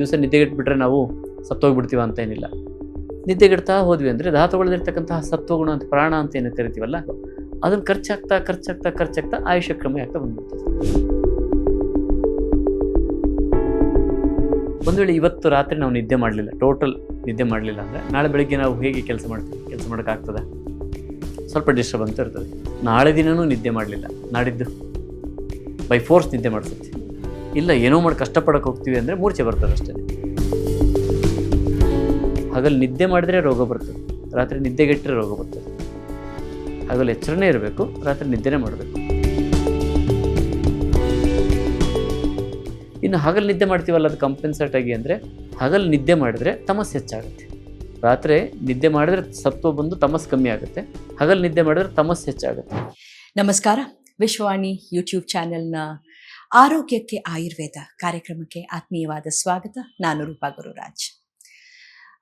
ದಿವಸ ನಿದ್ದೆಗೆಟ್ಬಿಟ್ರೆ ನಾವು ಸತ್ತೋಗ್ಬಿಡ್ತೀವ ಅಂತ ಏನಿಲ್ಲ. ನಿದ್ದೆಗೆಡ್ತಾ ಹೋದ್ವಿ ಅಂದರೆ ಧಾತುಗಳಲ್ಲಿರ್ತಕ್ಕಂತಹ ಸತ್ವಗುಣ ಅಂತ ಪ್ರಾಣ ಅಂತ ಏನು ಕರಿತೀವಲ್ಲ, ಅದನ್ನು ಖರ್ಚಾಗ್ತಾ ಖರ್ಚಾಗ್ತಾ ಖರ್ಚಾಗ್ತಾ ಆಯುಷ್ಯ ಕ್ರಮ ಆಗ್ತಾ ಬಂದ್ಬಿಡ್ತದೆ ಒಂದು ವೇಳೆ ಇವತ್ತು ರಾತ್ರಿ ನಾವು ನಿದ್ದೆ ಮಾಡಲಿಲ್ಲ ಟೋಟಲ್ ನಿದ್ದೆ ಮಾಡಲಿಲ್ಲ ಅಂದರೆ ನಾಳೆ ಬೆಳಿಗ್ಗೆ ನಾವು ಹೇಗೆ ಕೆಲಸ ಮಾಡ್ತೀವಿ, ಕೆಲಸ ಮಾಡೋಕ್ಕಾಗ್ತದೆ ಸ್ವಲ್ಪ ಡಿಸ್ಟರ್ಬ್ ಅಂತ ಇರ್ತದೆ. ನಾಳೆ ದಿನವೂ ನಿದ್ದೆ ಮಾಡಲಿಲ್ಲ, ನಾಡಿದ್ದು ಬೈ ಫೋರ್ಸ್ ನಿದ್ದೆ ಮಾಡಿಸುತ್ತೆ ಇಲ್ಲ, ಏನೋ ಮಾಡಿ ಕಷ್ಟಪಡಕ್ಕೆ ಹೋಗ್ತೀವಿ ಅಂದರೆ ಮೂರ್ಛೆ ಬರ್ತದೆ ಅಷ್ಟೇ. ಹಗಲು ನಿದ್ದೆ ಮಾಡಿದ್ರೆ ರೋಗ ಬರ್ತದೆ, ರಾತ್ರಿ ನಿದ್ದೆಗೆಟ್ಟರೆ ರೋಗ ಬರ್ತದೆ. ಹಗಲು ಎಚ್ಚರನೇ ಇರಬೇಕು, ರಾತ್ರಿ ನಿದ್ದೆನೇ ಮಾಡಬೇಕು. ಇನ್ನು ಹಗಲು ನಿದ್ದೆ ಮಾಡ್ತೀವಲ್ಲ, ಅದು ಕಂಪೆನ್ಸೇಟ್ ಆಗಿ ಅಂದರೆ ಹಗಲು ನಿದ್ದೆ ಮಾಡಿದ್ರೆ ತಮಸ್ ಹೆಚ್ಚಾಗುತ್ತೆ. ರಾತ್ರಿ ನಿದ್ದೆ ಮಾಡಿದ್ರೆ ಸತ್ವ ಬಂದು ತಮಸ್ ಕಮ್ಮಿ ಆಗುತ್ತೆ, ಹಗಲು ನಿದ್ದೆ ಮಾಡಿದ್ರೆ ತಮಸ್ ಹೆಚ್ಚಾಗುತ್ತೆ. ನಮಸ್ಕಾರ ವಿಶ್ವವಾಣಿ ಯೂಟ್ಯೂಬ್ ಚಾನೆಲ್ನ ಆರೋಗ್ಯಕ್ಕೆ ಆಯುರ್ವೇದ ಕಾರ್ಯಕ್ರಮಕ್ಕೆ ಆತ್ಮೀಯವಾದ ಸ್ವಾಗತ. ನಾನು ರೂಪಾ ಗುರುರಾಜ್.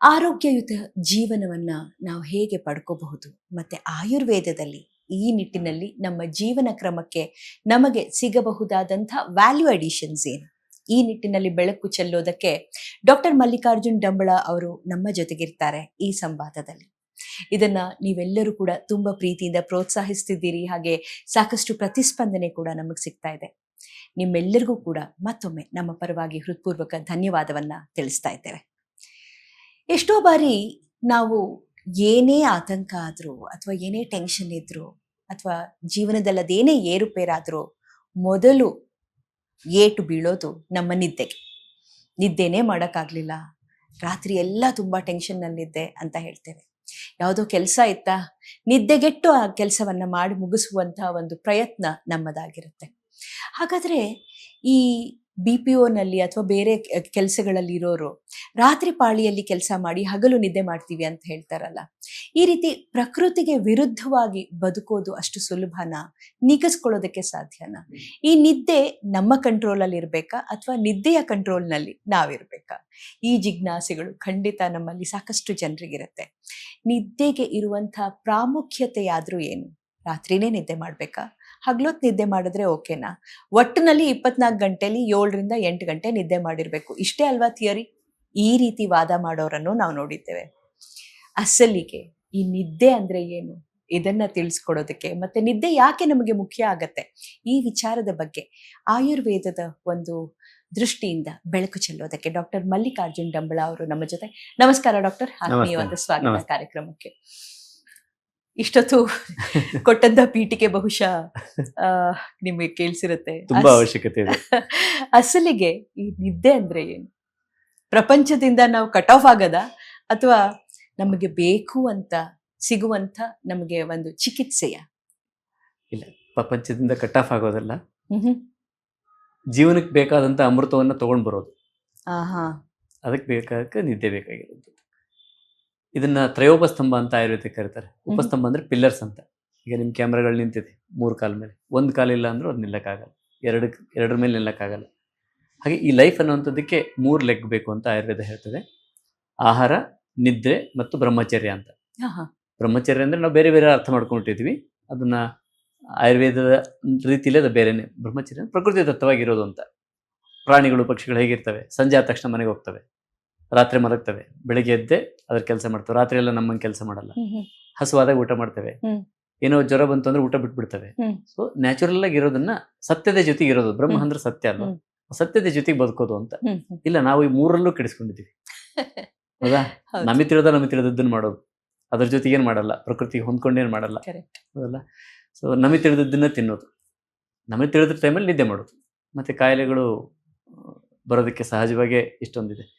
ಆರೋಗ್ಯಯುತ ಜೀವನವನ್ನ ನಾವು ಹೇಗೆ ಪಡ್ಕೋಬಹುದು, ಮತ್ತೆ ಆಯುರ್ವೇದದಲ್ಲಿ ಈ ನಿಟ್ಟಿನಲ್ಲಿ ನಮ್ಮ ಜೀವನ ಕ್ರಮಕ್ಕೆ ನಮಗೆ ಸಿಗಬಹುದಾದಂಥ ವ್ಯಾಲ್ಯೂ ಅಡಿಷನ್ಸ್ ಏನು? ಈ ನಿಟ್ಟಿನಲ್ಲಿ ಬೆಳಕು ಚೆಲ್ಲೋದಕ್ಕೆ ಡಾಕ್ಟರ್ ಮಲ್ಲಿಕಾರ್ಜುನ್ ಡಂಬಳ ಅವರು ನಮ್ಮ ಜೊತೆಗಿರ್ತಾರೆ ಈ ಸಂವಾದದಲ್ಲಿ. ಇದನ್ನ ನೀವೆಲ್ಲರೂ ಕೂಡ ತುಂಬಾ ಪ್ರೀತಿಯಿಂದ ಪ್ರೋತ್ಸಾಹಿಸ್ತಿದ್ದೀರಿ, ಹಾಗೆ ಸಾಕಷ್ಟು ಪ್ರತಿಸ್ಪಂದನೆ ಕೂಡ ನಮಗೆ ಸಿಗ್ತಾ ಇದೆ. ನಿಮ್ಮೆಲ್ಲರಿಗೂ ಕೂಡ ಮತ್ತೊಮ್ಮೆ ನಮ್ಮ ಪರವಾಗಿ ಹೃತ್ಪೂರ್ವಕ ಧನ್ಯವಾದವನ್ನ ತಿಳಿಸ್ತಾ ಇದ್ದೇವೆ. ಎಷ್ಟೋ ಬಾರಿ ನಾವು ಏನೇ ಆತಂಕ ಆದರೂ ಅಥವಾ ಏನೇ ಟೆನ್ಷನ್ ಇದ್ರು ಅಥವಾ ಜೀವನದಲ್ಲಿ ಅದೇನೇ ಏರುಪೇರಾದ್ರೂ ಮೊದಲು ಏಟು ಬೀಳೋದು ನಮ್ಮ ನಿದ್ದೆಗೆ. ನಿದ್ದೆನೇ ಮಾಡೋಕ್ಕಾಗಲಿಲ್ಲ. ರಾತ್ರಿ ಎಲ್ಲ ತುಂಬ ಟೆನ್ಷನ್ನಲ್ಲಿದ್ದೆ ಅಂತ ಹೇಳ್ತೇವೆ. ಯಾವುದೋ ಕೆಲಸ ಇತ್ತಾ? ನಿದ್ದೆಗೆಟ್ಟು ಆ ಕೆಲಸವನ್ನ ಮಾಡಿ ಮುಗಿಸುವಂತಹ ಒಂದು ಪ್ರಯತ್ನ ನಮ್ಮದಾಗಿರುತ್ತೆ. ಹಾಗಾದ್ರೆ ಈ ಬಿ ಪಿ ಒನಲ್ಲಿ ಅಥವಾ ಬೇರೆ ಕೆಲಸಗಳಲ್ಲಿ ಇರೋರು ರಾತ್ರಿ ಪಾಳಿಯಲ್ಲಿ ಕೆಲಸ ಮಾಡಿ ಹಗಲು ನಿದ್ದೆ ಮಾಡ್ತೀವಿ ಅಂತ ಹೇಳ್ತಾರಲ್ಲ, ಈ ರೀತಿ ಪ್ರಕೃತಿಗೆ ವಿರುದ್ಧವಾಗಿ ಬದುಕೋದು ಅಷ್ಟು ಸುಲಭನಾ, ನಿಗಸ್ಕೊಳ್ಳೋದಕ್ಕೆ ಸಾಧ್ಯನಾ? ಈ ನಿದ್ದೆ ನಮ್ಮ ಕಂಟ್ರೋಲಲ್ಲಿ ಇರಬೇಕಾ ಅಥವಾ ನಿದ್ದೆಯ ಕಂಟ್ರೋಲ್ನಲ್ಲಿ ನಾವಿರಬೇಕಾ? ಈ ಜಿಜ್ಞಾಸೆಗಳು ಖಂಡಿತ ನಮ್ಮಲ್ಲಿ ಸಾಕಷ್ಟು ಜನರಿಗಿರುತ್ತೆ. ನಿದ್ದೆಗೆ ಇರುವಂಥ ಪ್ರಾಮುಖ್ಯತೆಯಾದರೂ ಏನು? ರಾತ್ರಿನೇ ನಿದ್ದೆ ಮಾಡ್ಬೇಕಾ? ಹಗ್ಲೊತ್ತು ನಿದ್ದೆ ಮಾಡಿದ್ರೆ ಓಕೆನಾ? ಒಟ್ಟಿನಲ್ಲಿ ಇಪ್ಪತ್ನಾಲ್ಕು ಗಂಟೆಲಿ ಏಳರಿಂದ ಎಂಟು ಗಂಟೆ ನಿದ್ದೆ ಮಾಡಿರಬೇಕು. ಇಷ್ಟೇ ಅಲ್ವಾ ಥಿಯರಿ? ಈ ರೀತಿ ವಾದ ಮಾಡೋರನ್ನು ನಾವು ನೋಡಿದ್ದೇವೆ. ಅಸಲಿಗೆ ಈ ನಿದ್ದೆ ಅಂದ್ರೆ ಏನು? ಇದನ್ನ ತಿಳಿಸ್ಕೊಡೋದಕ್ಕೆ. ಮತ್ತೆ ನಿದ್ದೆ ಯಾಕೆ ನಮಗೆ ಮುಖ್ಯ ಆಗತ್ತೆ? ಈ ವಿಚಾರದ ಬಗ್ಗೆ ಆಯುರ್ವೇದದ ಒಂದು ದೃಷ್ಟಿಯಿಂದ ಬೆಳಕು ಚೆಲ್ಲೋದಕ್ಕೆ ಡಾಕ್ಟರ್ ಮಲ್ಲಿಕಾರ್ಜುನ್ ಡಂಬಳ ಅವರು ನಮ್ಮ ಜೊತೆ. ನಮಸ್ಕಾರ ಡಾಕ್ಟರ್. ಒಂದು ಸ್ವಾಗತ ಕಾರ್ಯಕ್ರಮಕ್ಕೆ. ಇಷ್ಟೊತ್ತು ಕೊಟ್ಟಂತ ಪೀಠಿಕೆ ಬಹುಶಃ ನಿಮಗೆ ಕೇಳಿಸಿರುತ್ತೆ. ತುಂಬಾ ಅವಶ್ಯಕತೆ ಇದೆ. ಅಸಲಿಗೆ ಈ ನಿದ್ದೆ ಅಂದ್ರೆ ಏನು? ಪ್ರಪಂಚದಿಂದ ನಾವು ಕಟ್ ಆಫ್ ಆಗದ? ಅಥವಾ ನಮಗೆ ಬೇಕು ಅಂತ ಸಿಗುವಂತ ನಮಗೆ ಒಂದು ಚಿಕಿತ್ಸೆಯ? ಇಲ್ಲ ಪ್ರಪಂಚದಿಂದ ಕಟ್ ಆಫ್ ಆಗೋದಲ್ಲ. ಜೀವನಕ್ಕೆ ಬೇಕಾದಂತ ಅಮೃತವನ್ನ ತಗೊಂಡ್ ಬರೋದು. ಆಹಾ. ಅದಕ್ಕೆ ಬೇಕಾದ ನಿದ್ದೆ ಬೇಕಾಗಿರೋದು. ಇದನ್ನ ತ್ರಯೋಪಸ್ತಂಭ ಅಂತ ಆಯುರ್ವೇದಕ್ಕೆ ಕರೀತಾರೆ. ಉಪಸ್ತಂಭ ಅಂದ್ರೆ ಪಿಲ್ಲರ್ಸ್ ಅಂತ. ಈಗ ನಿಮ್ಮ ಕ್ಯಾಮ್ರಾಗಳು ನಿಂತಿದೆ ಮೂರು ಕಾಲ ಮೇಲೆ. ಒಂದು ಕಾಲ ಇಲ್ಲ ಅಂದ್ರೂ ಅದು ನಿಲ್ಲಕ್ಕಾಗಲ್ಲ. ಎರಡು ಎರಡರ ಮೇಲೆ ನಿಲ್ಲಕ್ಕಾಗಲ್ಲ. ಹಾಗೆ ಈ ಲೈಫ್ ಅನ್ನುವಂಥದ್ದಕ್ಕೆ ಮೂರು ಲೆಗ್ ಬೇಕು ಅಂತ ಆಯುರ್ವೇದ ಹೇಳ್ತದೆ. ಆಹಾರ ನಿದ್ರೆ ಮತ್ತು ಬ್ರಹ್ಮಚರ್ಯ ಅಂತ. ಬ್ರಹ್ಮಚರ್ಯ ಅಂದ್ರೆ ನಾವು ಬೇರೆ ಬೇರೆ ಅರ್ಥ ಮಾಡ್ಕೊಂಡಿರ್ತೀವಿ ಅದನ್ನ ಆಯುರ್ವೇದದ ರೀತಿಯಲ್ಲಿ ಅದು ಬೇರೆನೆ. ಬ್ರಹ್ಮಚರ್ಯ ಪ್ರಕೃತಿ ದತ್ತವಾಗಿರೋದು ಅಂತ. ಪ್ರಾಣಿಗಳು ಪಕ್ಷಿಗಳು ಹೇಗಿರ್ತವೆ? ಸಂಜೆ ಆದ ತಕ್ಷಣ ಮನೆಗೆ ಹೋಗ್ತವೆ. ರಾತ್ರಿ ಮಲಗ್ತವೆ. ಬೆಳಿಗ್ಗೆ ಎದ್ದೆ ಅದ್ರ ಕೆಲಸ ಮಾಡ್ತವೆ. ರಾತ್ರಿ ಎಲ್ಲ ನಮ್ಮಂಗೆ ಕೆಲಸ ಮಾಡಲ್ಲ. ಹಸುವಾದಾಗ ಊಟ ಮಾಡ್ತವೆ. ಏನೋ ಜ್ವರ ಬಂತು ಅಂದ್ರೆ ಊಟ ಬಿಟ್ಬಿಡ್ತವೆ. ಸೊ ನ್ಯಾಚುರಲ್ ಆಗಿ ಇರೋದನ್ನ ಸತ್ಯದ ಜೊತೆಗೆ ಇರೋದು. ಬ್ರಹ್ಮ ಹ್ಮ್. ಅಂದ್ರೆ ಸತ್ಯ ಅಲ್ವಾ? ಸತ್ಯದ ಜೊತೆಗೆ ಬದುಕೋದು ಅಂತ. ಇಲ್ಲ ನಾವು ಈ ಮೂರಲ್ಲೂ ಕೆಡಿಸ್ಕೊಂಡಿದ್ದೀವಿ. ಹೌದಾ. ನಮಗೆ ತಿಳಿದ ನಮಗೆ ತಿಳಿದದ್ದನ್ನ ಮಾಡೋದು. ಅದ್ರ ಜೊತೆಗೆ ಏನ್ ಮಾಡಲ್ಲ? ಪ್ರಕೃತಿಗೆ ಏನ್ ಮಾಡಲ್ಲ. ಹೌದಲ್ಲ? ಸೊ ನಮಗೆ ತಿಳಿದದ್ದನ್ನ ತಿನ್ನೋದು. ನಮಗೆ ತಿಳಿದ ಟೈಮಲ್ಲಿ ನಿದ್ದೆ ಮಾಡೋದು. ಮತ್ತೆ ಕಾಯಿಲೆಗಳು ಬರೋದಕ್ಕೆ ಸಹಜವಾಗೇ ಇಷ್ಟೊಂದಿದೆ.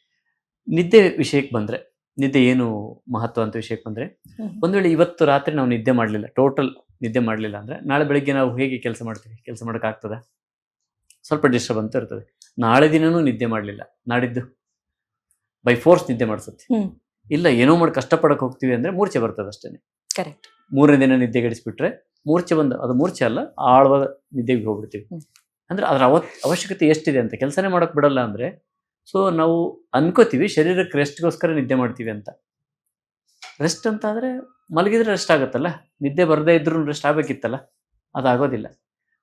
ನಿದ್ದೆ ವಿಷಯಕ್ಕೆ ಬಂದ್ರೆ ನಿದ್ದೆ ಏನು ಮಹತ್ವ ಅಂತ ವಿಷಯಕ್ಕೆ ಬಂದ್ರೆ ಒಂದ್ ವೇಳೆ ಇವತ್ತು ರಾತ್ರಿ ನಾವು ನಿದ್ದೆ ಮಾಡಲಿಲ್ಲ ಟೋಟಲ್ ನಿದ್ದೆ ಮಾಡಲಿಲ್ಲ ಅಂದ್ರೆ ನಾಳೆ ಬೆಳಿಗ್ಗೆ ನಾವು ಹೇಗೆ ಕೆಲಸ ಮಾಡ್ತೀವಿ ಕೆಲಸ ಮಾಡೋಕ್ಕಾಗ್ತದ ಸ್ವಲ್ಪ ಡಿಸ್ಟರ್ಬ್ ಅಂತ ಇರ್ತದೆ. ನಾಳೆ ದಿನನೂ ನಿದ್ದೆ ಮಾಡಲಿಲ್ಲ ನಾಡಿದ್ದು ಬೈ ಫೋರ್ಸ್ ನಿದ್ದೆ ಮಾಡಿಸುತ್ತೆ. ಇಲ್ಲ ಏನೋ ಮಾಡಿ ಕಷ್ಟಪಡಕ್ಕೆ ಹೋಗ್ತೀವಿ ಅಂದ್ರೆ ಮೂರ್ಛೆ ಬರ್ತದೆ ಅಷ್ಟೇ ಕರೆಕ್ಟ್ ಮೂರನೇ ದಿನ ನಿದ್ದೆ ನಿದ್ದೆಗೆಡಿಸ್ಬಿಟ್ರೆ ಮೂರ್ಛೆ ಬಂದು ಅದು ಮೂರ್ಛೆ ಅಲ್ಲ ಆಳವಾದ ನಿದ್ದೆಗೆ ಹೋಗ್ಬಿಡ್ತೀವಿ. ಅಂದ್ರೆ ಅದರ ಅವತ್ ಅವಶ್ಯಕತೆ ಎಷ್ಟಿದೆ ಅಂತ ಕೆಲಸನೇ ಮಾಡಕ್ ಬಿಡಲ್ಲ ಅಂದ್ರೆ ಸೊ ನಾವು ಅನ್ಕೋತೀವಿ, ಶರೀರಕ್ಕೆ ರೆಸ್ಟ್ಗೋಸ್ಕರ ನಿದ್ದೆ ಮಾಡ್ತೀವಿ ಅಂತ. ರೆಸ್ಟ್ ಅಂತ ಆದ್ರೆ ಮಲಗಿದ್ರೆ ರೆಸ್ಟ್ ಆಗುತ್ತಲ್ಲ? ನಿದ್ದೆ ಬರದೇ ಇದ್ರೂ ರೆಸ್ಟ್ ಆಗಬೇಕಿತ್ತಲ್ಲ? ಅದಾಗೋದಿಲ್ಲ.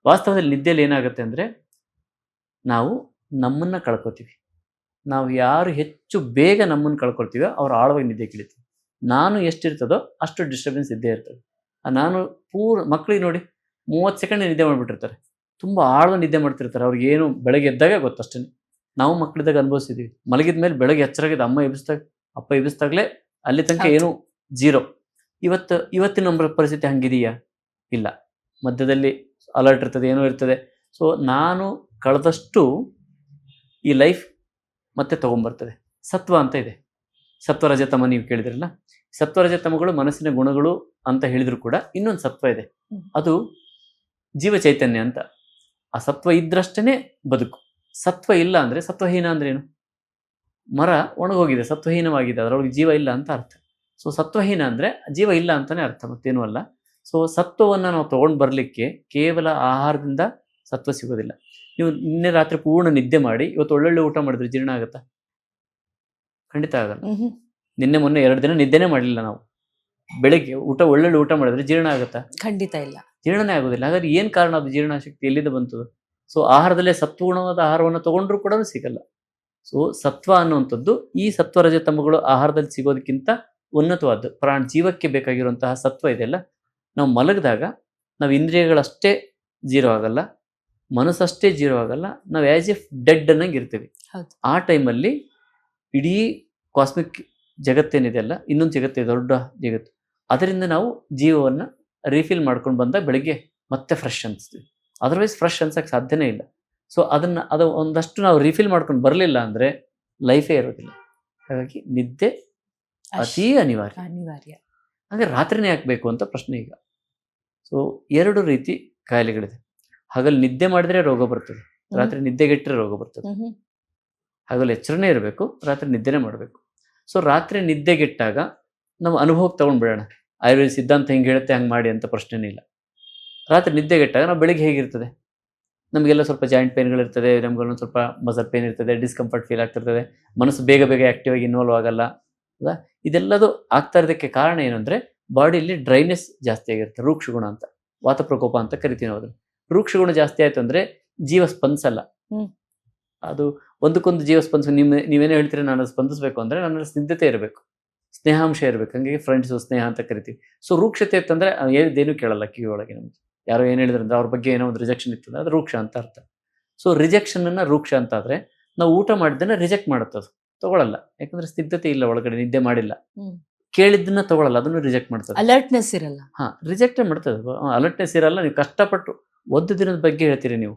ವಾಸ್ತವದಲ್ಲಿ ನಿದ್ದೆಯಲ್ಲಿ ಏನಾಗುತ್ತೆ ಅಂದರೆ, ನಾವು ನಮ್ಮನ್ನು ಕಳ್ಕೊತೀವಿ. ನಾವು ಯಾರು ಹೆಚ್ಚು ಬೇಗ ನಮ್ಮನ್ನು ಕಳ್ಕೊಳ್ತೀವೋ ಅವ್ರು ಆಳವಾಗಿ ನಿದ್ದೆ ಕಿಳಿತೀವಿ. ನಾನು ಎಷ್ಟಿರ್ತದೋ ಅಷ್ಟು ಡಿಸ್ಟರ್ಬೆನ್ಸ್ ಇದ್ದೇ ಇರ್ತದೆ. ನಾನು ಪೂರ್ ಮಕ್ಕಳಿಗೆ ನೋಡಿ, ಮೂವತ್ತು ಸೆಕೆಂಡ್ ನಿದ್ದೆ ಮಾಡಿಬಿಟ್ಟಿರ್ತಾರೆ. ತುಂಬ ಆಳವಾಗಿ ನಿದ್ದೆ ಮಾಡ್ತಿರ್ತಾರೆ. ಅವ್ರಿಗೆ ಏನು ಬೆಳಗ್ಗೆ ಎದ್ದಾಗ ಗೊತ್ತಷ್ಟೇ ನಾವು ಮಕ್ಕಳಿದ್ದಾಗ ಅನುಭವಿಸಿದೀವಿ. ಮಲಗಿದ ಮೇಲೆ ಬೆಳಗ್ಗೆ ಎಚ್ಚರಾಗಿದ್ದು ಅಮ್ಮ ಎಬ್ಬಿಸ್ದಾಗ ಅಪ್ಪ ಎಬ್ಬಿಸ್ದಾಗಲೇ ಅಲ್ಲಿ ತನಕ ಏನು ಜೀರೋ ಇವತ್ತು ಇವತ್ತಿನ ನಮ್ಮ ಪರಿಸ್ಥಿತಿ ಹಂಗಿದೆಯಾ? ಇಲ್ಲ. ಮಧ್ಯದಲ್ಲಿ ಅಲರ್ಟ್ ಇರ್ತದೆ ಏನೋ ಇರ್ತದೆ. ಸೊ ನಾನು ಕಳೆದಷ್ಟು ಈ ಲೈಫ್ ಮತ್ತೆ ತಗೊಂಬರ್ತದೆ. ಸತ್ವ ಅಂತ ಇದೆ. ಸತ್ವರಜತಮ ನೀವು ಕೇಳಿದ್ರಲ್ಲ. ಸತ್ವರಜತಮಗಳು ಮನಸ್ಸಿನ ಗುಣಗಳು ಅಂತ ಹೇಳಿದ್ರು ಕೂಡ ಇನ್ನೊಂದು ಸತ್ವ ಇದೆ. ಅದು ಜೀವ ಚೈತನ್ಯ ಅಂತ. ಆ ಸತ್ವ ಇದ್ರಷ್ಟೇ ಬದುಕು. ಸತ್ವ ಇಲ್ಲ ಅಂದ್ರೆ ಸತ್ವಹೀನ ಅಂದ್ರೆ ಏನು? ಮರ ಒಣಗೋಗಿದೆ ಸತ್ವಹೀನವಾಗಿದೆ ಅದರೊಳಗೆ ಜೀವ ಇಲ್ಲ ಅಂತ ಅರ್ಥ. ಸೊ ಸತ್ವಹೀನ ಅಂದ್ರೆ ಜೀವ ಇಲ್ಲ ಅಂತಾನೆ ಅರ್ಥ ಮತ್ತೇನೂ ಅಲ್ಲ. ಸೊ ಸತ್ವವನ್ನು ನಾವು ತಗೊಂಡು ಬರಲಿಕ್ಕೆ ಕೇವಲ ಆಹಾರದಿಂದ ಸತ್ವ ಸಿಗೋದಿಲ್ಲ. ನೀವು ನಿನ್ನೆ ರಾತ್ರಿ ಪೂರ್ಣ ನಿದ್ದೆ ಮಾಡಿ ಇವತ್ತು ಒಳ್ಳೊಳ್ಳೆ ಊಟ ಮಾಡಿದ್ರೆ ಜೀರ್ಣ ಆಗುತ್ತಾ? ಖಂಡಿತ ಆಗಲ್ಲ. ನಿನ್ನೆ ಮೊನ್ನೆ ಎರಡು ದಿನ ನಿದ್ದೆನೇ ಮಾಡಲಿಲ್ಲ ನಾವು. ಬೆಳಿಗ್ಗೆ ಊಟ ಒಳ್ಳೊಳ್ಳೆ ಊಟ ಮಾಡಿದ್ರೆ ಜೀರ್ಣ ಆಗುತ್ತಾ? ಖಂಡಿತ ಇಲ್ಲ. ಜೀರ್ಣನೇ ಆಗೋದಿಲ್ಲ. ಹಾಗಾದ್ರೆ ಏನು ಕಾರಣ ಅದು ಜೀರ್ಣಶಕ್ತಿ ಎಲ್ಲಿಂದ ಬಂತು ಸೊ ಆಹಾರದಲ್ಲೇ ಸತ್ವಗುಣವಾದ ಆಹಾರವನ್ನು ತಗೊಂಡ್ರೂ ಕೂಡ ಸಿಗಲ್ಲ. ಸೊ ಸತ್ವ ಅನ್ನುವಂಥದ್ದು ಈ ಸತ್ವರಜತಮಗಳು ಆಹಾರದಲ್ಲಿ ಸಿಗೋದಕ್ಕಿಂತ ಉನ್ನತವಾದ್ದು. ಪ್ರಾಣ ಜೀವಕ್ಕೆ ಬೇಕಾಗಿರುವಂತಹ ಸತ್ವ ಇದೆಯಲ್ಲ ನಾವು ಮಲಗಿದಾಗ ನಾವು ಇಂದ್ರಿಯಗಳಷ್ಟೇ ಜೀರೋ ಆಗಲ್ಲ ಮನಸ್ಸಷ್ಟೇ ಜೀರೋ ಆಗಲ್ಲ ನಾವು ಆ್ಯಸ್ ಎಫ್ ಡೆಡ್ ಅನ್ನಂಗೆ ಇರ್ತೀವಿ. ಆ ಟೈಮಲ್ಲಿ ಇಡೀ ಕಾಸ್ಮಿಕ್ ಜಗತ್ತೇನಿದೆಯಲ್ಲ ಇನ್ನೊಂದು ಜಗತ್ತೇ ದೊಡ್ಡ ಜಗತ್ತು. ಅದರಿಂದ ನಾವು ಜೀವವನ್ನು ರೀಫಿಲ್ ಮಾಡ್ಕೊಂಡು ಬಂದಾಗ ಬೆಳಿಗ್ಗೆ ಮತ್ತೆ ಫ್ರೆಶ್ ಅನಿಸ್ತೀವಿ. ಅದರ್ವೈಸ್ ಫ್ರೆಶ್ ಅನ್ಸಕ್ಕೆ ಸಾಧ್ಯನೇ ಇಲ್ಲ. ಸೊ ಅದನ್ನು ಅದು ಒಂದಷ್ಟು ನಾವು ರೀಫಿಲ್ ಮಾಡ್ಕೊಂಡು ಬರಲಿಲ್ಲ ಅಂದರೆ ಲೈಫೇ ಇರೋದಿಲ್ಲ. ಹಾಗಾಗಿ ನಿದ್ದೆ ಅತೀ ಅನಿವಾರ್ಯ. ಅನಿವಾರ್ಯ. ಹಾಗೆ ರಾತ್ರಿನೇ ಹಾಕಬೇಕು ಅಂತ ಪ್ರಶ್ನೆ ಈಗ. ಸೊ ಎರಡು ರೀತಿ ಕಾಯಿಲೆಗಳಿದೆ. ಹಗಲು ನಿದ್ದೆ ಮಾಡಿದ್ರೆ ರೋಗ ಬರ್ತದೆ. ರಾತ್ರಿ ನಿದ್ದೆಗೆಟ್ಟರೆ ರೋಗ ಬರ್ತದೆ. ಹಾಗಲ್ಲಿ ಹಗಲು ಎಚ್ಚರನೇ ಇರಬೇಕು ರಾತ್ರಿ ನಿದ್ದೆನೇ ಮಾಡಬೇಕು. ಸೊ ರಾತ್ರಿ ನಿದ್ದೆಗೆಟ್ಟಾಗ ನಾವು ಅನುಭವಕ್ಕೆ ತಗೊಂಡ್ಬಿಡೋಣ ಆಯುರ್ವೇದ ಸಿದ್ಧಾಂತ ಹೆಂಗೆ ಹೇಳುತ್ತೆ ಹಂಗೆ ಮಾಡಿ ಅಂತ ಪ್ರಶ್ನೆನೇ ಇಲ್ಲ. ರಾತ್ರಿ ನಿದ್ದೆಗೆಟ್ಟಾಗ ನಾವು ಬೆಳಿಗ್ಗೆ ಹೇಗಿರ್ತದೆ? ನಮಗೆಲ್ಲ ಸ್ವಲ್ಪ ಜಾಯಿಂಟ್ ಪೇನ್ಗಳಿರ್ತದೆ ನಮ್ಗೊಂದು ಸ್ವಲ್ಪ ಮಸಲ್ ಪೇನ್ ಇರ್ತದೆ ಡಿಸ್ಕಂಫರ್ಟ್ ಫೀಲ್ ಆಗ್ತಿರ್ತದೆ ಮನಸ್ಸು ಬೇಗ ಬೇಗ ಆಕ್ಟಿವ್ ಆಗಿ ಇನ್ವಾಲ್ವ್ ಆಗಲ್ಲ. ಅಲ್ಲ ಇದೆಲ್ಲದೂ ಆಗ್ತಾ ಇರೋದಕ್ಕೆ ಕಾರಣ ಏನಂದ್ರೆ ಬಾಡಿಯಲ್ಲಿ ಡ್ರೈನೆಸ್ ಜಾಸ್ತಿ ಆಗಿರುತ್ತೆ ರೂಕ್ಷಗುಣ ಅಂತ ವಾತ ಪ್ರಕೋಪ ಅಂತ ಕರಿತೀವಿ ನಾವು ಅದನ್ನು. ರೂಕ್ಷಗುಣ ಜಾಸ್ತಿ ಆಯ್ತು ಅಂದ್ರೆ ಜೀವ ಸ್ಪಂದಿಸಲ್ಲ. ಅದು ಒಂದಕ್ಕೊಂದು ಜೀವ ಸ್ಪಂದಿಸ ನಿಮ್ಮ ನೀವೇನೋ ಹೇಳ್ತೀರಿ ನಾನು ಸ್ಪಂದಿಸಬೇಕು ಅಂದ್ರೆ ನನ್ನ ಸ್ನಿಗ್ಧತೆ ಇರಬೇಕು ಸ್ನೇಹಾಂಶ ಇರಬೇಕು ಹಂಗಾಗಿ ಫ್ರೆಂಡ್ಸು ಸ್ನೇಹ ಅಂತ ಕರಿತೀವಿ. ಸೊ ರೂಕ್ಷತೆ ಇತ್ತಂದ್ರೆ ಹೇಳಿದ್ದೇನು ಕೇಳಲ್ಲ ಕಿವಿ ಒಳಗೆ ನಮ್ಗೆ. ಯಾರೋ ಏನು ಹೇಳಿದ್ರೆ ಅಂದ್ರೆ ಅವ್ರ ಬಗ್ಗೆ ಏನೋ ಒಂದು ರಿಜೆಕ್ಷನ್ ಇರ್ತದೆ ಅದು ರೂಕ್ಷ ಅಂತ ಅರ್ಥ. ಸೊ ರಿಜೆಕ್ಷನ್ ಅನ್ನ ರೂಕ್ಷ ಅಂತ ಆದ್ರೆ ನಾವು ಊಟ ಮಾಡಿದ್ದನ್ನ ರಿಜೆಕ್ಟ್ ಮಾಡುತ್ತೆ ಅದು ತಗೊಳಲ್ಲ. ಯಾಕಂದ್ರೆ ಸ್ನಿಗ್ಧತೆ ಇಲ್ಲ ಒಳಗಡೆ ನಿದ್ದೆ ಮಾಡಿಲ್ಲ. ಕೇಳಿದ್ದನ್ನ ತಗೊಳಲ್ಲ ಅದನ್ನು ರಿಜೆಕ್ಟ್ ಮಾಡ್ತದೆ ಅಲರ್ಟ್ನೆಸ್ ಇರಲ್ಲ. ಹಾ ರಿಜೆಕ್ಟ್ ಮಾಡ್ತದೆ ಅಲರ್ಟ್ನೆಸ್ ಇರಲ್ಲ ನೀವು ಕಷ್ಟಪಟ್ಟು ಒಂದು ದಿನದ ಬಗ್ಗೆ ಹೇಳ್ತೀರಿ ನೀವು.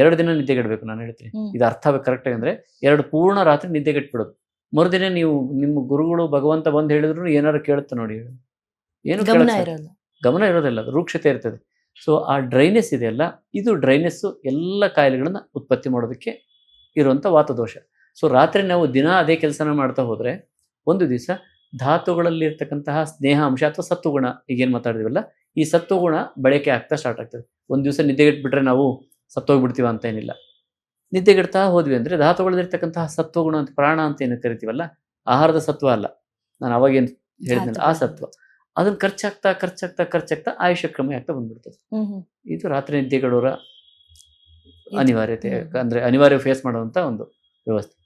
ಎರಡು ದಿನ ನಿದ್ದೆಗೆಡ್ಬೇಕು ನಾನು ಹೇಳ್ತೀನಿ. ಇದು ಅರ್ಥ ಆಗ್ಬೇಕು ಕರೆಕ್ಟ್ ಅಂದ್ರೆ ಎರಡು ಪೂರ್ಣ ರಾತ್ರಿ ನಿದ್ದೆಗೆಟ್ಬಿಡೋದು ಮರುದಿನ ನೀವು ನಿಮ್ಮ ಗುರುಗಳು ಭಗವಂತ ಬಂದು ಹೇಳಿದ್ರು ಏನಾರು ಕೇಳುತ್ತೆ ನೋಡಿ. ಏನು ಗಮನ ಇರಲ್ಲ. ಗಮನ ಇರೋದಿಲ್ಲ ರೂಕ್ಷತೆ ಇರ್ತದೆ. ಸೊ ಆ ಡ್ರೈನೆಸ್ ಇದೆಯಲ್ಲ ಇದು ಡ್ರೈನೆಸ್ಸು ಎಲ್ಲ ಕಾಯಿಲೆಗಳನ್ನ ಉತ್ಪತ್ತಿ ಮಾಡೋದಕ್ಕೆ ಇರುವಂಥ ವಾತದೋಷ. ಸೊ ರಾತ್ರಿ ನಾವು ದಿನ ಅದೇ ಕೆಲಸನ ಮಾಡ್ತಾ ಹೋದರೆ ಒಂದು ದಿವಸ ಧಾತುಗಳಲ್ಲಿರ್ತಕ್ಕಂತಹ ಸ್ನೇಹ ಅಂಶ ಅಥವಾ ಸತ್ವಗುಣ ಈಗೇನು ಮಾತಾಡಿದಿವಲ್ಲ ಈ ಸತ್ವಗುಣ ಬಳಕೆ ಆಗ್ತಾ ಸ್ಟಾರ್ಟ್ ಆಗ್ತದೆ. ಒಂದು ದಿವಸ ನಿದ್ದೆಗೆಟ್ಬಿಟ್ರೆ ನಾವು ಸತ್ತೋಗ್ಬಿಡ್ತೀವ ಅಂತ ಏನಿಲ್ಲ. ನಿದ್ದೆಗೆಡ್ತಾ ಹೋದ್ವಿ ಅಂದರೆ ಧಾತುಗಳಲ್ಲಿರ್ತಕ್ಕಂತಹ ಸತ್ವಗುಣ ಅಂತ ಪ್ರಾಣ ಅಂತ ಏನು ಕರಿತೀವಲ್ಲ ಆಹಾರದ ಸತ್ವ ಅಲ್ಲ. ನಾನು ಅವಾಗೇನು ಹೇಳಿದ್ನಲ್ಲ ಆ ಸತ್ವ. ಅದನ್ನ ಖರ್ಚಾಗ್ತಾ ಖರ್ಚಾಗ್ತಾ ಖರ್ಚಾಗ್ತಾ ಆಯುಷ್ಯ ಕ್ರಮ ಆಗ್ತಾ ಬಂದ್ಬಿಡ್ತದೆ. ಇದು ರಾತ್ರಿ ನಿದ್ದೆಗಳೂರ ಅನಿವಾರ್ಯತೆ ಅಂದರೆ ಅನಿವಾರ್ಯ ಫೇಸ್ ಮಾಡುವಂಥ ಒಂದು ವ್ಯವಸ್ಥೆ.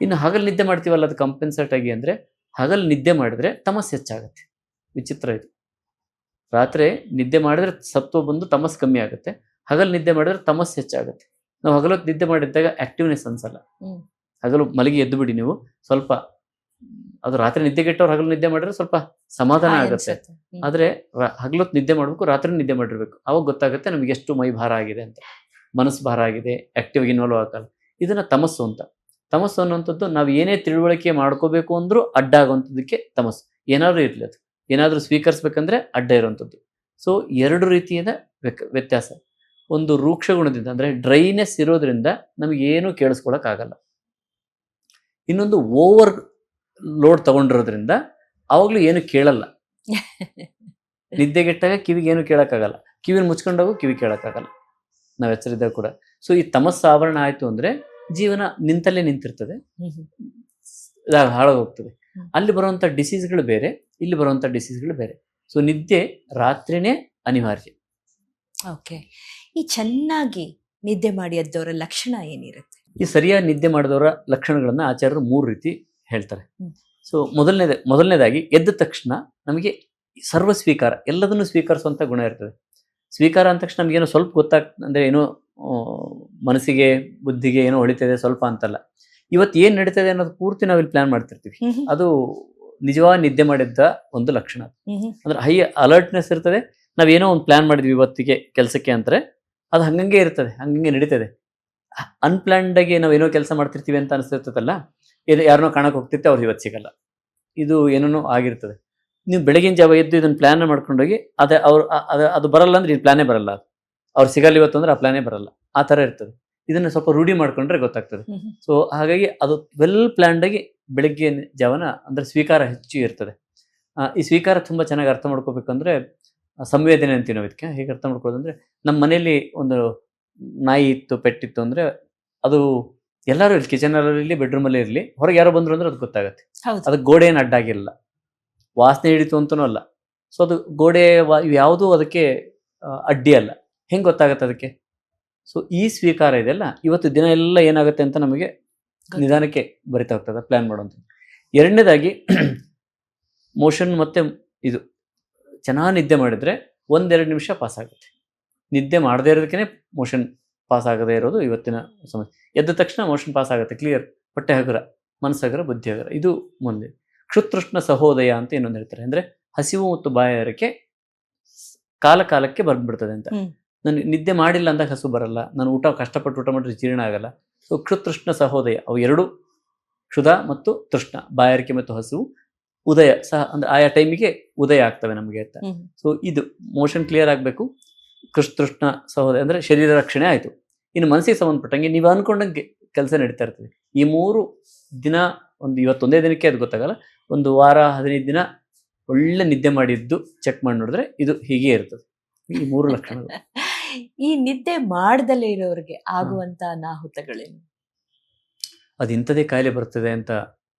ಇನ್ನು ಹಗಲು ನಿದ್ದೆ ಮಾಡ್ತೀವಲ್ಲ ಅದು ಕಂಪೆನ್ಸೇಟ್ ಆಗಿ ಅಂದ್ರೆ ಹಗಲು ನಿದ್ದೆ ಮಾಡಿದ್ರೆ ತಮಸ್ ಹೆಚ್ಚಾಗುತ್ತೆ. ವಿಚಿತ್ರ ಇದು. ರಾತ್ರಿ ನಿದ್ದೆ ಮಾಡಿದ್ರೆ ಸತ್ವ ಬಂದು ತಮಸ್ ಕಮ್ಮಿ ಆಗುತ್ತೆ. ಹಗಲು ನಿದ್ದೆ ಮಾಡಿದ್ರೆ ತಮಸ್ ಹೆಚ್ಚಾಗುತ್ತೆ. ನಾವು ಹಗಲೊತ್ತು ನಿದ್ದೆ ಮಾಡಿದ್ದಾಗ ಆಕ್ಟಿವ್ನೆಸ್ ಅನ್ಸಲ್ಲ. ಹಗಲು ಮಲಗಿ ಎದ್ದು ಬಿಡಿ ನೀವು. ಸ್ವಲ್ಪ ಅದು ರಾತ್ರಿ ನಿದ್ದೆಗೆಟ್ಟವ್ರು ಹಗಲು ನಿದ್ದೆ ಮಾಡಿದ್ರೆ ಸ್ವಲ್ಪ ಸಮಾಧಾನ ಆಗುತ್ತೆ. ಆದ್ರೆ ಹಗಲೊತ್ತು ನಿದ್ದೆ ಮಾಡಬೇಕು ರಾತ್ರಿ ನಿದ್ದೆ ಮಾಡಿರ್ಬೇಕು. ಅವಾಗ ಗೊತ್ತಾಗುತ್ತೆ ನಮ್ಗೆ ಎಷ್ಟು ಮೈ ಭಾರ ಆಗಿದೆ ಅಂತ. ಮನಸ್ಸು ಭಾರ ಆಗಿದೆ ಆಕ್ಟಿವ್ ಇನ್ವಾಲ್ವ್ ಆಗಲ್ಲ. ಇದನ್ನ ತಮಸ್ಸು ಅಂತ. ತಮಸ್ಸು ಅನ್ನುವಂಥದ್ದು ನಾವು ಏನೇ ತಿಳುವಳಿಕೆ ಮಾಡ್ಕೋಬೇಕು ಅಂದ್ರೂ ಅಡ್ಡ ಆಗುವಂಥದ್ದಕ್ಕೆ ತಮಸ್ಸು. ಏನಾದ್ರೂ ಇರ್ಲಿ ಅದು. ಏನಾದ್ರೂ ಸ್ವೀಕರಿಸ್ಬೇಕಂದ್ರೆ ಅಡ್ಡ ಇರುವಂಥದ್ದು. ಸೊ ಎರಡು ರೀತಿಯಿಂದ ವ್ಯಕ್- ವ್ಯತ್ಯಾಸ. ಒಂದು ರೂಕ್ಷ ಗುಣದಿಂದ ಅಂದ್ರೆ ಡ್ರೈನೆಸ್ ಇರೋದ್ರಿಂದ ನಮಗೆ ಏನು ಕೇಳಿಸ್ಕೊಳಕ್ ಆಗಲ್ಲ ಇನ್ನೊಂದು ಓವರ್ ಲೋಡ್ ತಗೊಂಡಿರೋದ್ರಿಂದ ಅವಾಗಲೂ ಏನು ಕೇಳಲ್ಲ. ನಿದ್ದೆಗೆಟ್ಟಾಗ ಕಿವಿಗೆ ಏನು ಕೇಳೋಕ್ಕಾಗಲ್ಲ. ಕಿವಿನ ಮುಚ್ಕೊಂಡಾಗೂ ಕಿವಿ ಕೇಳೋಕ್ಕಾಗಲ್ಲ. ನಾವು ಎಚ್ಚರಿದ್ದಾಗ ಕೂಡ. ಸೊ ಈ ತಮಸ್ಸಾವರಣ ಆವರಣ ಆಯ್ತು ಅಂದ್ರೆ ಜೀವನ ನಿಂತಲ್ಲೇ ನಿಂತಿರ್ತದೆ. ಹಾಳಾಗೋಗ್ತದೆ. ಅಲ್ಲಿ ಬರುವಂಥ ಡಿಸೀಸ್ಗಳು ಬೇರೆ ಇಲ್ಲಿ ಬರುವಂಥ ಡಿಸೀಸ್ಗಳು ಬೇರೆ. ಸೊ ನಿದ್ದೆ ರಾತ್ರಿನೇ ಅನಿವಾರ್ಯ. ಓಕೆ. ಈ ಚೆನ್ನಾಗಿ ನಿದ್ದೆ ಮಾಡಿದ್ದವರ ಲಕ್ಷಣ ಏನಿರುತ್ತೆ? ಈ ಸರಿಯಾಗಿ ನಿದ್ದೆ ಮಾಡಿದವರ ಲಕ್ಷಣಗಳನ್ನು ಆಚಾರ್ಯರು ಮೂರು ರೀತಿ ಹೇಳ್ತಾರೆ. ಸೊ ಮೊದಲನೇದ ಮೊದಲನೇದಾಗಿ ಎದ್ದ ತಕ್ಷಣ ನಮಗೆ ಸರ್ವ ಸ್ವೀಕಾರ ಎಲ್ಲದನ್ನು ಸ್ವೀಕರಿಸುವಂಥ ಗುಣ ಇರ್ತದೆ. ಸ್ವೀಕಾರ ಅಂದ ತಕ್ಷಣ ನಮಗೇನೋ ಸ್ವಲ್ಪ ಗೊತ್ತಾಗ್ ಅಂದ್ರೆ ಏನೋ ಮನಸ್ಸಿಗೆ ಬುದ್ಧಿಗೆ ಏನೋ ಹೊಳಿತದೆ ಸ್ವಲ್ಪ ಅಂತಲ್ಲ. ಇವತ್ತು ಏನು ನಡೀತದೆ ಅನ್ನೋದು ಪೂರ್ತಿ ನಾವಿಲ್ಲಿ ಪ್ಲಾನ್ ಮಾಡ್ತಿರ್ತೀವಿ. ಅದು ನಿಜವಾಗಿ ನಿದ್ದೆ ಮಾಡಿದ್ದ ಒಂದು ಲಕ್ಷಣ. ಅಂದ್ರೆ ಹೈ ಅಲರ್ಟ್ನೆಸ್ ಇರ್ತದೆ. ನಾವೇನೋ ಒಂದು ಪ್ಲಾನ್ ಮಾಡಿದ್ವಿ ಇವತ್ತಿಗೆ ಕೆಲಸಕ್ಕೆ ಅಂತಾರೆ ಅದು ಹಂಗಂಗೆ ಇರ್ತದೆ ಹಂಗಂಗೆ ನಡೀತದೆ. ಅನ್ಪ್ಲಾನ್ಡ್ ಆಗಿ ನಾವು ಏನೋ ಕೆಲಸ ಮಾಡ್ತಿರ್ತೀವಿ ಅಂತ ಅನಿಸ್ತಿರ್ತದಲ್ಲ ಇದು ಯಾರನ್ನೋ ಕಾಣಕ್ಕೆ ಹೋಗ್ತಿರ್ತೆ ಅವ್ರು ಇವತ್ತು ಸಿಗಲ್ಲ. ಇದು ಏನೋ ಆಗಿರ್ತದೆ. ನೀವು ಬೆಳಗಿನ ಜಾವ ಎದ್ದು ಇದನ್ನು ಪ್ಲ್ಯಾನ್ ಮಾಡ್ಕೊಂಡೋಗಿ ಅದೇ ಅವ್ರು ಅದು ಅದು ಬರಲ್ಲ ಅಂದ್ರೆ ಈ ಪ್ಲಾನೇ ಬರಲ್ಲ ಅದು. ಅವ್ರು ಸಿಗಲ್ಲ ಇವತ್ತು ಅಂದ್ರೆ ಆ ಪ್ಲಾನೇ ಬರಲ್ಲ. ಆ ಥರ ಇರ್ತದೆ. ಇದನ್ನು ಸ್ವಲ್ಪ ರೂಢಿ ಮಾಡ್ಕೊಂಡ್ರೆ ಗೊತ್ತಾಗ್ತದೆ. ಸೊ ಹಾಗಾಗಿ ಅದು ವೆಲ್ ಪ್ಲ್ಯಾನ್ಡ್ ಆಗಿ ಬೆಳಗ್ಗೆ ಜಾವನ ಅಂದ್ರೆ ಸ್ವೀಕಾರ ಹೆಚ್ಚು ಇರ್ತದೆ. ಈ ಸ್ವೀಕಾರ ತುಂಬ ಚೆನ್ನಾಗಿ ಅರ್ಥ ಮಾಡ್ಕೋಬೇಕಂದ್ರೆ ಸಂವೇದನೆ ಅಂತೀವಿ ನಾವು ಇದಕ್ಕೆ. ಹೇಗೆ ಅರ್ಥ ಮಾಡ್ಕೊಳ್ಳೋದಂದ್ರೆ ನಮ್ಮ ಮನೆಯಲ್ಲಿ ಒಂದು ನಾಯಿ ಇತ್ತು ಪೆಟ್ಟಿತ್ತು ಅಂದ್ರೆ ಅದು ಎಲ್ಲರೂ ಇರಲಿ ಕಿಚನ್ ಇರಲಿ ಬೆಡ್ರೂಮ್ ಅಲ್ಲಿ ಇರಲಿ ಹೊರಗೆ ಯಾರೋ ಬಂದ್ರು ಅಂದ್ರೆ ಅದು ಗೊತ್ತಾಗುತ್ತೆ. ಅದು ಅದಕ್ಕೆ ಗೋಡೆ ಏನು ಅಡ್ಡಾಗಿಲ್ಲ ವಾಸನೆ ಹಿಡಿತು ಅಂತನೂ ಅಲ್ಲ. ಸೊ ಅದು ಗೋಡೆ ಯಾವುದೂ ಅದಕ್ಕೆ ಅಡ್ಡಿ ಅಲ್ಲ. ಹೆಂಗೆ ಗೊತ್ತಾಗತ್ತೆ ಅದಕ್ಕೆ? ಸೊ ಈ ಸ್ವೀಕಾರ ಇದೆಲ್ಲ ಇವತ್ತು ದಿನ ಎಲ್ಲ ಏನಾಗುತ್ತೆ ಅಂತ ನಮಗೆ ನಿಧಾನಕ್ಕೆ ಬರಿತಾ ಹೋಗ್ತದೆ ಪ್ಲಾನ್ ಮಾಡುವಂಥದ್ದು. ಎರಡನೇದಾಗಿ ಮೋಷನ್ ಮತ್ತೆ ಇದು. ಚೆನ್ನಾಗಿ ನಿದ್ದೆ ಮಾಡಿದ್ರೆ ಒಂದೆರಡು ನಿಮಿಷ ಪಾಸ್ ಆಗುತ್ತೆ. ನಿದ್ದೆ ಮಾಡದೇ ಇರೋದಕ್ಕೆ ಮೋಷನ್ ಪಾಸ್ ಆಗದೇ ಇರೋದು ಇವತ್ತಿನ ಸಮಸ್ಯೆ. ಎದ್ದ ತಕ್ಷಣ ಮೋಷನ್ ಪಾಸ್ ಆಗುತ್ತೆ ಕ್ಲಿಯರ್ ಹೊಟ್ಟೆ ಹಗುರ ಮನಸ್ಸಗರ ಬುದ್ಧಿ ಹಗುರ. ಇದು ಮುಂದೆ. ಕ್ಷುತೃಷ್ಣ ಸಹೋದಯ ಅಂತ ಇನ್ನೊಂದು ಹೇಳ್ತಾರೆ. ಅಂದ್ರೆ ಹಸಿವು ಮತ್ತು ಬಾಯಾರಿಕೆ ಕಾಲ ಕಾಲಕ್ಕೆ ಬಂದ್ಬಿಡ್ತದೆ ಅಂತ. ನಾನು ನಿದ್ದೆ ಮಾಡಿಲ್ಲ ಅಂದಾಗ ಹಸು ಬರಲ್ಲ. ನಾನು ಊಟ ಕಷ್ಟಪಟ್ಟು ಊಟ ಮಾಡಿದ್ರೆ ಜೀರ್ಣ ಆಗಲ್ಲ. ಸೊ ಕ್ಷುತೃಷ್ಣ ಸಹೋದಯ ಅವು ಎರಡು ಕ್ಷುಧ ಮತ್ತು ತೃಷ್ಣ ಬಾಯಾರಿಕೆ ಮತ್ತು ಹಸಿವು ಉದಯ ಸಹ ಅಂದ್ರೆ ಆಯಾ ಟೈಮಿಗೆ ಉದಯ ಆಗ್ತವೆ ನಮಗೆ ಅಂತ. ಸೊ ಇದು ಮೋಷನ್ ಕ್ಲಿಯರ್ ಆಗಬೇಕು. ಕೃಷ್ಣ ಸಹೋದಯ ಅಂದ್ರೆ ಶರೀರ ರಕ್ಷಣೆ ಆಯಿತು. ಇನ್ನು ಮನಸ್ಸಿಗೆ ಸಂಬಂಧಪಟ್ಟಂಗೆ ನೀವು ಅನ್ಕೊಂಡಂಗೆ ಕೆಲಸ ನಡೀತಾ ಇರ್ತದೆ. ಈ ಮೂರು ದಿನ ಒಂದು ಇವತ್ತೊಂದೇ ದಿನಕ್ಕೆ ಅದು ಗೊತ್ತಾಗಲ್ಲ ಒಂದು ವಾರ ಹದಿನೈದು ದಿನ ಒಳ್ಳೆ ನಿದ್ದೆ ಮಾಡಿದ್ದು ಚೆಕ್ ಮಾಡಿ ನೋಡಿದ್ರೆ ಇದು ಹೀಗೆ ಇರ್ತದೆ. ಈ ಮೂರು ಲಕ್ಷಣಗಳು. ಈ ನಿದ್ದೆ ಮಾಡ್ದಲೇ ಇರೋರಿಗೆ ಆಗುವಂತ ಅನಾಹುತಗಳೇನು? ಅದು ಇಂಥದೇ ಕಾಯಿಲೆ ಬರ್ತದೆ ಅಂತ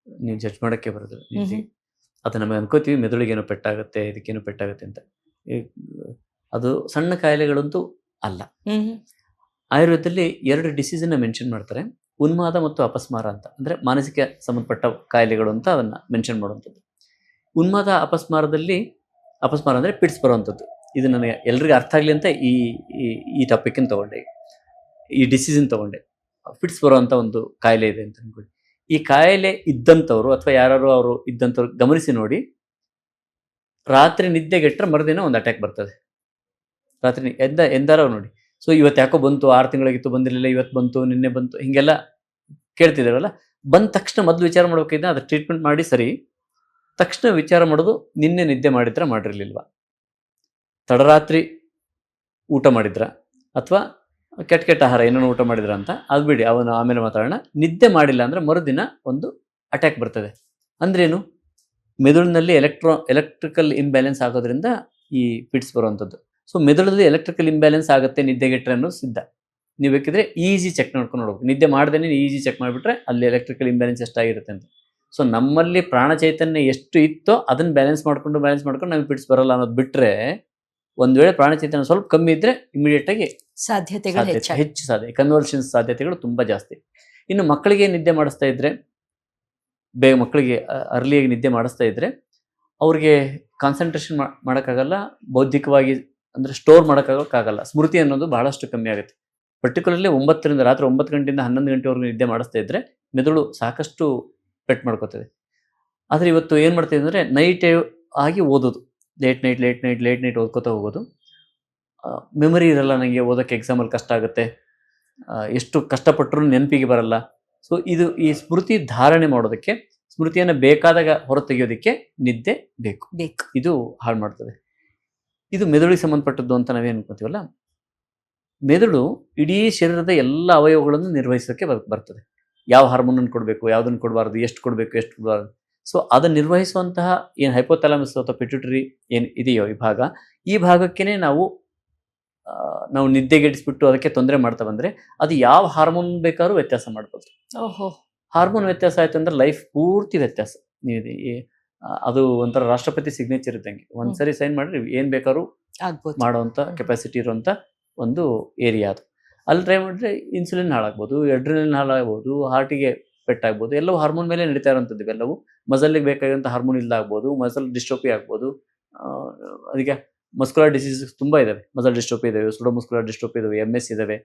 ನೀವು ಜಡ್ಜ್ ಮಾಡಕ್ಕೆ ಹ್ಮ್. ಅದು ನಮಗೆ ಅನ್ಕೋತೀವಿ ಮೆದುಳಿಗೇನೋ ಪೆಟ್ಟಾಗುತ್ತೆ ಇದಕ್ಕೇನೋ ಪೆಟ್ಟಾಗುತ್ತೆ ಅಂತ. ಅದು ಸಣ್ಣ ಕಾಯಿಲೆಗಳಂತೂ ಅಲ್ಲ. ಆಯುರ್ವೇದದಲ್ಲಿ ಎರಡು ಡಿಸೀಸನ್ನ ಮೆನ್ಷನ್ ಮಾಡ್ತಾರೆ. ಉನ್ಮಾದ ಮತ್ತು ಅಪಸ್ಮಾರ ಅಂತ. ಅಂದ್ರೆ ಮಾನಸಿಕ ಸಂಬಂಧಪಟ್ಟ ಕಾಯಿಲೆಗಳು ಅಂತ ಅದನ್ನ ಮೆನ್ಷನ್ ಮಾಡುವಂಥದ್ದು. ಉನ್ಮಾದ, ಅಪಸ್ಮಾರದಲ್ಲಿ, ಅಪಸ್ಮಾರ ಅಂದ್ರೆ ಪಿಟ್ಸ್ ಬರುವಂಥದ್ದು. ಇದು ನನಗೆ ಎಲ್ರಿಗೂ ಅರ್ಥ ಆಗಲಿ ಅಂತ ಈ, ಈ- ಈ ಟಾಪಿಕ್ನ ತಗೊಂಡೆ. ಈ ಡಿಸೀಸನ್ ತಗೊಂಡೆ. ಫಿಟ್ಸ್ ಬರುವಂಥ ಒಂದು ಕಾಯಿಲೆ ಇದೆ ಅಂತ ಅನ್ಕೊಳ್ಳಿ. ಈ ಕಾಯಿಲೆ ಇದ್ದಂಥವ್ರು ಅಥವಾ ಯಾರು ಅವರು ಇದ್ದಂಥವ್ರು ಗಮನಿಸಿ ನೋಡಿ. ರಾತ್ರಿ ನಿದ್ದೆಗೆಟ್ರೆ ಮರುದಿನ ಒಂದು ಅಟ್ಯಾಕ್ ಬರ್ತದೆ. ರಾತ್ರಿ ಎಂದ, ಎಂದಾರ ನೋಡಿ. ಸೊ ಇವತ್ತು ಯಾಕೋ ಬಂತು, ಆರು ತಿಂಗಳಿಗಿತ್ತು, ಬಂದಿರಲಿಲ್ಲ, ಇವತ್ತು ಬಂತು, ನಿನ್ನೆ ಬಂತು, ಹಿಂಗೆಲ್ಲ ಕೇಳ್ತಿದ್ದಾರಲ್ಲ ಬಂದ ತಕ್ಷಣ ಮೊದಲು ವಿಚಾರ ಮಾಡ್ಬೇಕಿದ್ದ ಅದು ಟ್ರೀಟ್ಮೆಂಟ್ ಮಾಡಿ ಸರಿ. ತಕ್ಷಣ ವಿಚಾರ ಮಾಡೋದು ನಿನ್ನೆ ನಿದ್ದೆ ಮಾಡಿದ್ರೆ ಮಾಡಿರಲಿಲ್ವ? ತಡರಾತ್ರಿ ಊಟ ಮಾಡಿದ್ರ? ಅಥವಾ ಕೆಟ್ಟ ಕೆಟ್ಟ ಆಹಾರ, ಏನೇನೋ ಊಟ ಮಾಡಿದ್ರ ಅಂತ? ಅದು ಬಿಡಿ, ಅವನು ಆಮೇಲೆ ಮಾತಾಡೋಣ. ನಿದ್ದೆ ಮಾಡಿಲ್ಲ ಅಂದರೆ ಮರುದಿನ ಒಂದು ಅಟ್ಯಾಕ್ ಬರ್ತದೆ. ಅಂದ್ರೇನು? ಮೆದುಳಿನಲ್ಲಿ ಎಲೆಕ್ಟ್ರೋ ಎಲೆಕ್ಟ್ರಿಕಲ್ ಇಂಬ್ಯಾಲೆನ್ಸ್ ಆಗೋದ್ರಿಂದ ಈ ಪಿಟ್ಸ್ ಬರುವಂಥದ್ದು. ಸೊ ಮೆದುಳಲ್ಲಿ ಎಲೆಕ್ಟ್ರಿಕಲ್ ಇಂಬ್ಯಾಲೆನ್ಸ್ ಆಗುತ್ತೆ ನಿದ್ದೆಗೆಟ್ರೆ ಅನ್ನೋದು ಸಿದ್ಧ. ನೀವು ಬೇಕಿದ್ರೆ ಈಸಿ ಚೆಕ್ ನೋಡ್ಕೊಂಡು ನೋಡ್ಬೇಕು. ನಿದ್ದೆ ಮಾಡ್ದೇನೆ ಈಸಿ ಚೆಕ್ ಮಾಡಿಬಿಟ್ರೆ ಅಲ್ಲಿ ಎಲೆಕ್ಟ್ರಿಕಲ್ ಇಂಬ್ಯಾಲೆನ್ಸ್ ಎಷ್ಟಾಗಿರುತ್ತೆ ಅಂತ. ಸೊ ನಮ್ಮಲ್ಲಿ ಪ್ರಾಣ ಚೈತನ್ಯ ಎಷ್ಟು ಇತ್ತೋ ಅದನ್ನ ಬ್ಯಾಲೆನ್ಸ್ ಮಾಡ್ಕೊಂಡು ಬ್ಯಾಲೆನ್ಸ್ ಮಾಡ್ಕೊಂಡು ನಮಗೆ ಪಿಟ್ಸ್ ಬರಲ್ಲ ಅನ್ನೋದು ಬಿಟ್ಟರೆ ಒಂದ್ ವೇಳೆ ಪ್ರಾಣ ಚೈತನ್ಯ ಸ್ವಲ್ಪ ಕಮ್ಮಿ ಇದ್ರೆ ಇಮಿಡಿಯೇಟ್ ಆಗಿ ಸಾಧ್ಯತೆಗಳು ಸಾಧ್ಯತೆ ಹೆಚ್ಚು ಸಾಧ್ಯ ಕನ್ವರ್ಷನ್ಸ್ ಸಾಧ್ಯತೆಗಳು ತುಂಬಾ ಜಾಸ್ತಿ. ಇನ್ನು ಮಕ್ಕಳಿಗೆ ನಿದ್ದೆ ಮಾಡಿಸ್ತಾ ಇದ್ರೆ ಬೇಗ ಮಕ್ಕಳಿಗೆ ಅರ್ಲಿಯಾಗಿ ನಿದ್ದೆ ಮಾಡಿಸ್ತಾ ಇದ್ರೆ ಅವ್ರಿಗೆ ಕಾನ್ಸಂಟ್ರೇಷನ್ ಮಾಡೋಕ್ಕಾಗಲ್ಲ. ಬೌದ್ಧಿಕವಾಗಿ ಅಂದ್ರೆ ಸ್ಟೋರ್ ಮಾಡೋಕ್ಕಾಗೋಕ್ಕಾಗಲ್ಲ. ಸ್ಮೃತಿ ಅನ್ನೋದು ಬಹಳಷ್ಟು ಕಮ್ಮಿ ಆಗುತ್ತೆ. ಪರ್ಟಿಕ್ಯುಲರ್ಲಿ ಒಂಬತ್ತರಿಂದ ರಾತ್ರಿ ಒಂಬತ್ತು ಗಂಟೆಯಿಂದ ಹನ್ನೊಂದು ಗಂಟೆವರೆಗೂ ನಿದ್ದೆ ಮಾಡಿಸ್ತಾ ಇದ್ರೆ ಮೆದುಳು ಸಾಕಷ್ಟು ಪೆಟ್ ಮಾಡ್ಕೋತದೆ. ಆದರೆ ಇವತ್ತು ಏನು ಮಾಡ್ತೀವಿ ಅಂದರೆ ನೈಟ್ ಆಗಿ ಓದೋದು. Late night late night late night ಓದ್ಕೋತಾ ಹೋಗೋದು. ಮೆಮೊರಿ ಇರಲ್ಲ ನನಗೆ ಓದೋಕ್ಕೆ ಎಕ್ಸಾಮಲ್ಲಿ ಕಷ್ಟ ಆಗುತ್ತೆ. ಎಷ್ಟು ಕಷ್ಟಪಟ್ಟರು ನೆನಪಿಗೆ ಬರಲ್ಲ. ಸೊ ಇದು ಈ ಸ್ಮೃತಿ ಧಾರಣೆ ಮಾಡೋದಕ್ಕೆ ಸ್ಮೃತಿಯನ್ನು ಬೇಕಾದಾಗ ಹೊರತೆಗೆಯೋದಕ್ಕೆ ನಿದ್ದೆ ಬೇಕು. ಬೇಕು. ಇದು ಹಾಳು ಮಾಡ್ತದೆ. ಇದು ಮೆದುಳಿಗೆ ಸಂಬಂಧಪಟ್ಟದ್ದು ಅಂತ ನಾವೇನು ಅನ್ಕೋತೀವಲ್ಲ? ಮೆದುಳು ಇಡೀ ಶರೀರದ ಎಲ್ಲ ಅವಯವಗಳನ್ನು ನಿರ್ವಹಿಸೋಕ್ಕೆ ಬರ್- ಬರ್ತದೆ. ಯಾವ ಹಾರ್ಮೋನನ್ನು ಕೊಡಬೇಕು ಯಾವುದನ್ನು ಕೊಡಬಾರ್ದು ಎಷ್ಟು ಕೊಡಬೇಕು ಎಷ್ಟು ಕೊಡಬಾರ್ದು. ಸೊ ಅದನ್ನು ನಿರ್ವಹಿಸುವಂತಹ ಏನು ಹೈಪೋಥಾಲಮಸ್ ಅಥವಾ ಪಿಟ್ಯೂಟರಿ ಏನು ಇದೆಯೋ ಈ ಭಾಗ ಈ ಭಾಗಕ್ಕೇನೆ ನಾವು ನಾವು ನಿದ್ದೆಗೆಡಿಸ್ಬಿಟ್ಟು ಅದಕ್ಕೆ ತೊಂದರೆ ಮಾಡ್ತಾ ಬಂದರೆ ಅದು ಯಾವ ಹಾರ್ಮೋನ್ ಬೇಕಾದ್ರೂ ವ್ಯತ್ಯಾಸ ಮಾಡ್ಬೋದು. ಓಹೋ. ಹಾರ್ಮೋನ್ ವ್ಯತ್ಯಾಸ ಆಯಿತು ಅಂದರೆ ಲೈಫ್ ಪೂರ್ತಿ ವ್ಯತ್ಯಾಸ. ನೀವು ಅದು ಒಂಥರ ರಾಷ್ಟ್ರಪತಿ ಸಿಗ್ನೇಚರ್ ಇದ್ದಂಗೆ. ಒಂದ್ಸರಿ ಸೈನ್ ಮಾಡಿದ್ರೆ ಏನ್ ಬೇಕಾದ್ರೂ ಆಗ್ಬೋದು. ಮಾಡುವಂತ ಕೆಪಾಸಿಟಿ ಇರುವಂತ ಒಂದು ಏರಿಯಾ ಅದು. ಅಲ್ಲಿ ಟ್ರೈ ಮಾಡಿದ್ರೆ ಇನ್ಸುಲಿನ್ ಹಾಳಾಗ್ಬೋದು ಎಡ್ರಿಲಿನ್ ಹಾಳಾಗ್ಬೋದು ಹಾರ್ಟಿಗೆ ಪೆಟ್ಟಾಗ್ಬೋದು ಎಲ್ಲವೂ ಹಾರ್ಮೋನ್ ಮೇಲೆ ನಡೀತಾ ಇರೋಂಥದ್ದು ಇವೆಲ್ಲವೂ. ಮಸಲ್ಗೆ ಬೇಕಾಗಿರುವಂಥ ಹಾರ್ಮೋನ್ ಇಲ್ದಾಗ್ಬೋದು ಮಸಲ್ ಡಿಸ್ಟ್ರೋಪಿ ಆಗ್ಬೋದು. ಅದಕ್ಕೆ ಮಸ್ಕುಲರ್ ಡಿಸೀಸಸ್ ತುಂಬ ಇದಾವೆ. ಮಸಲ್ ಡಿಸ್ಟ್ರೋಪಿ ಇದಾವೆ ಸುಡೋ ಮಸ್ಕುಲರ್ ಡಿಸ್ಟ್ರೋಪಿ ಇದಾವೆ ಎಂ ಎಸ್ ಇದಾವೆ.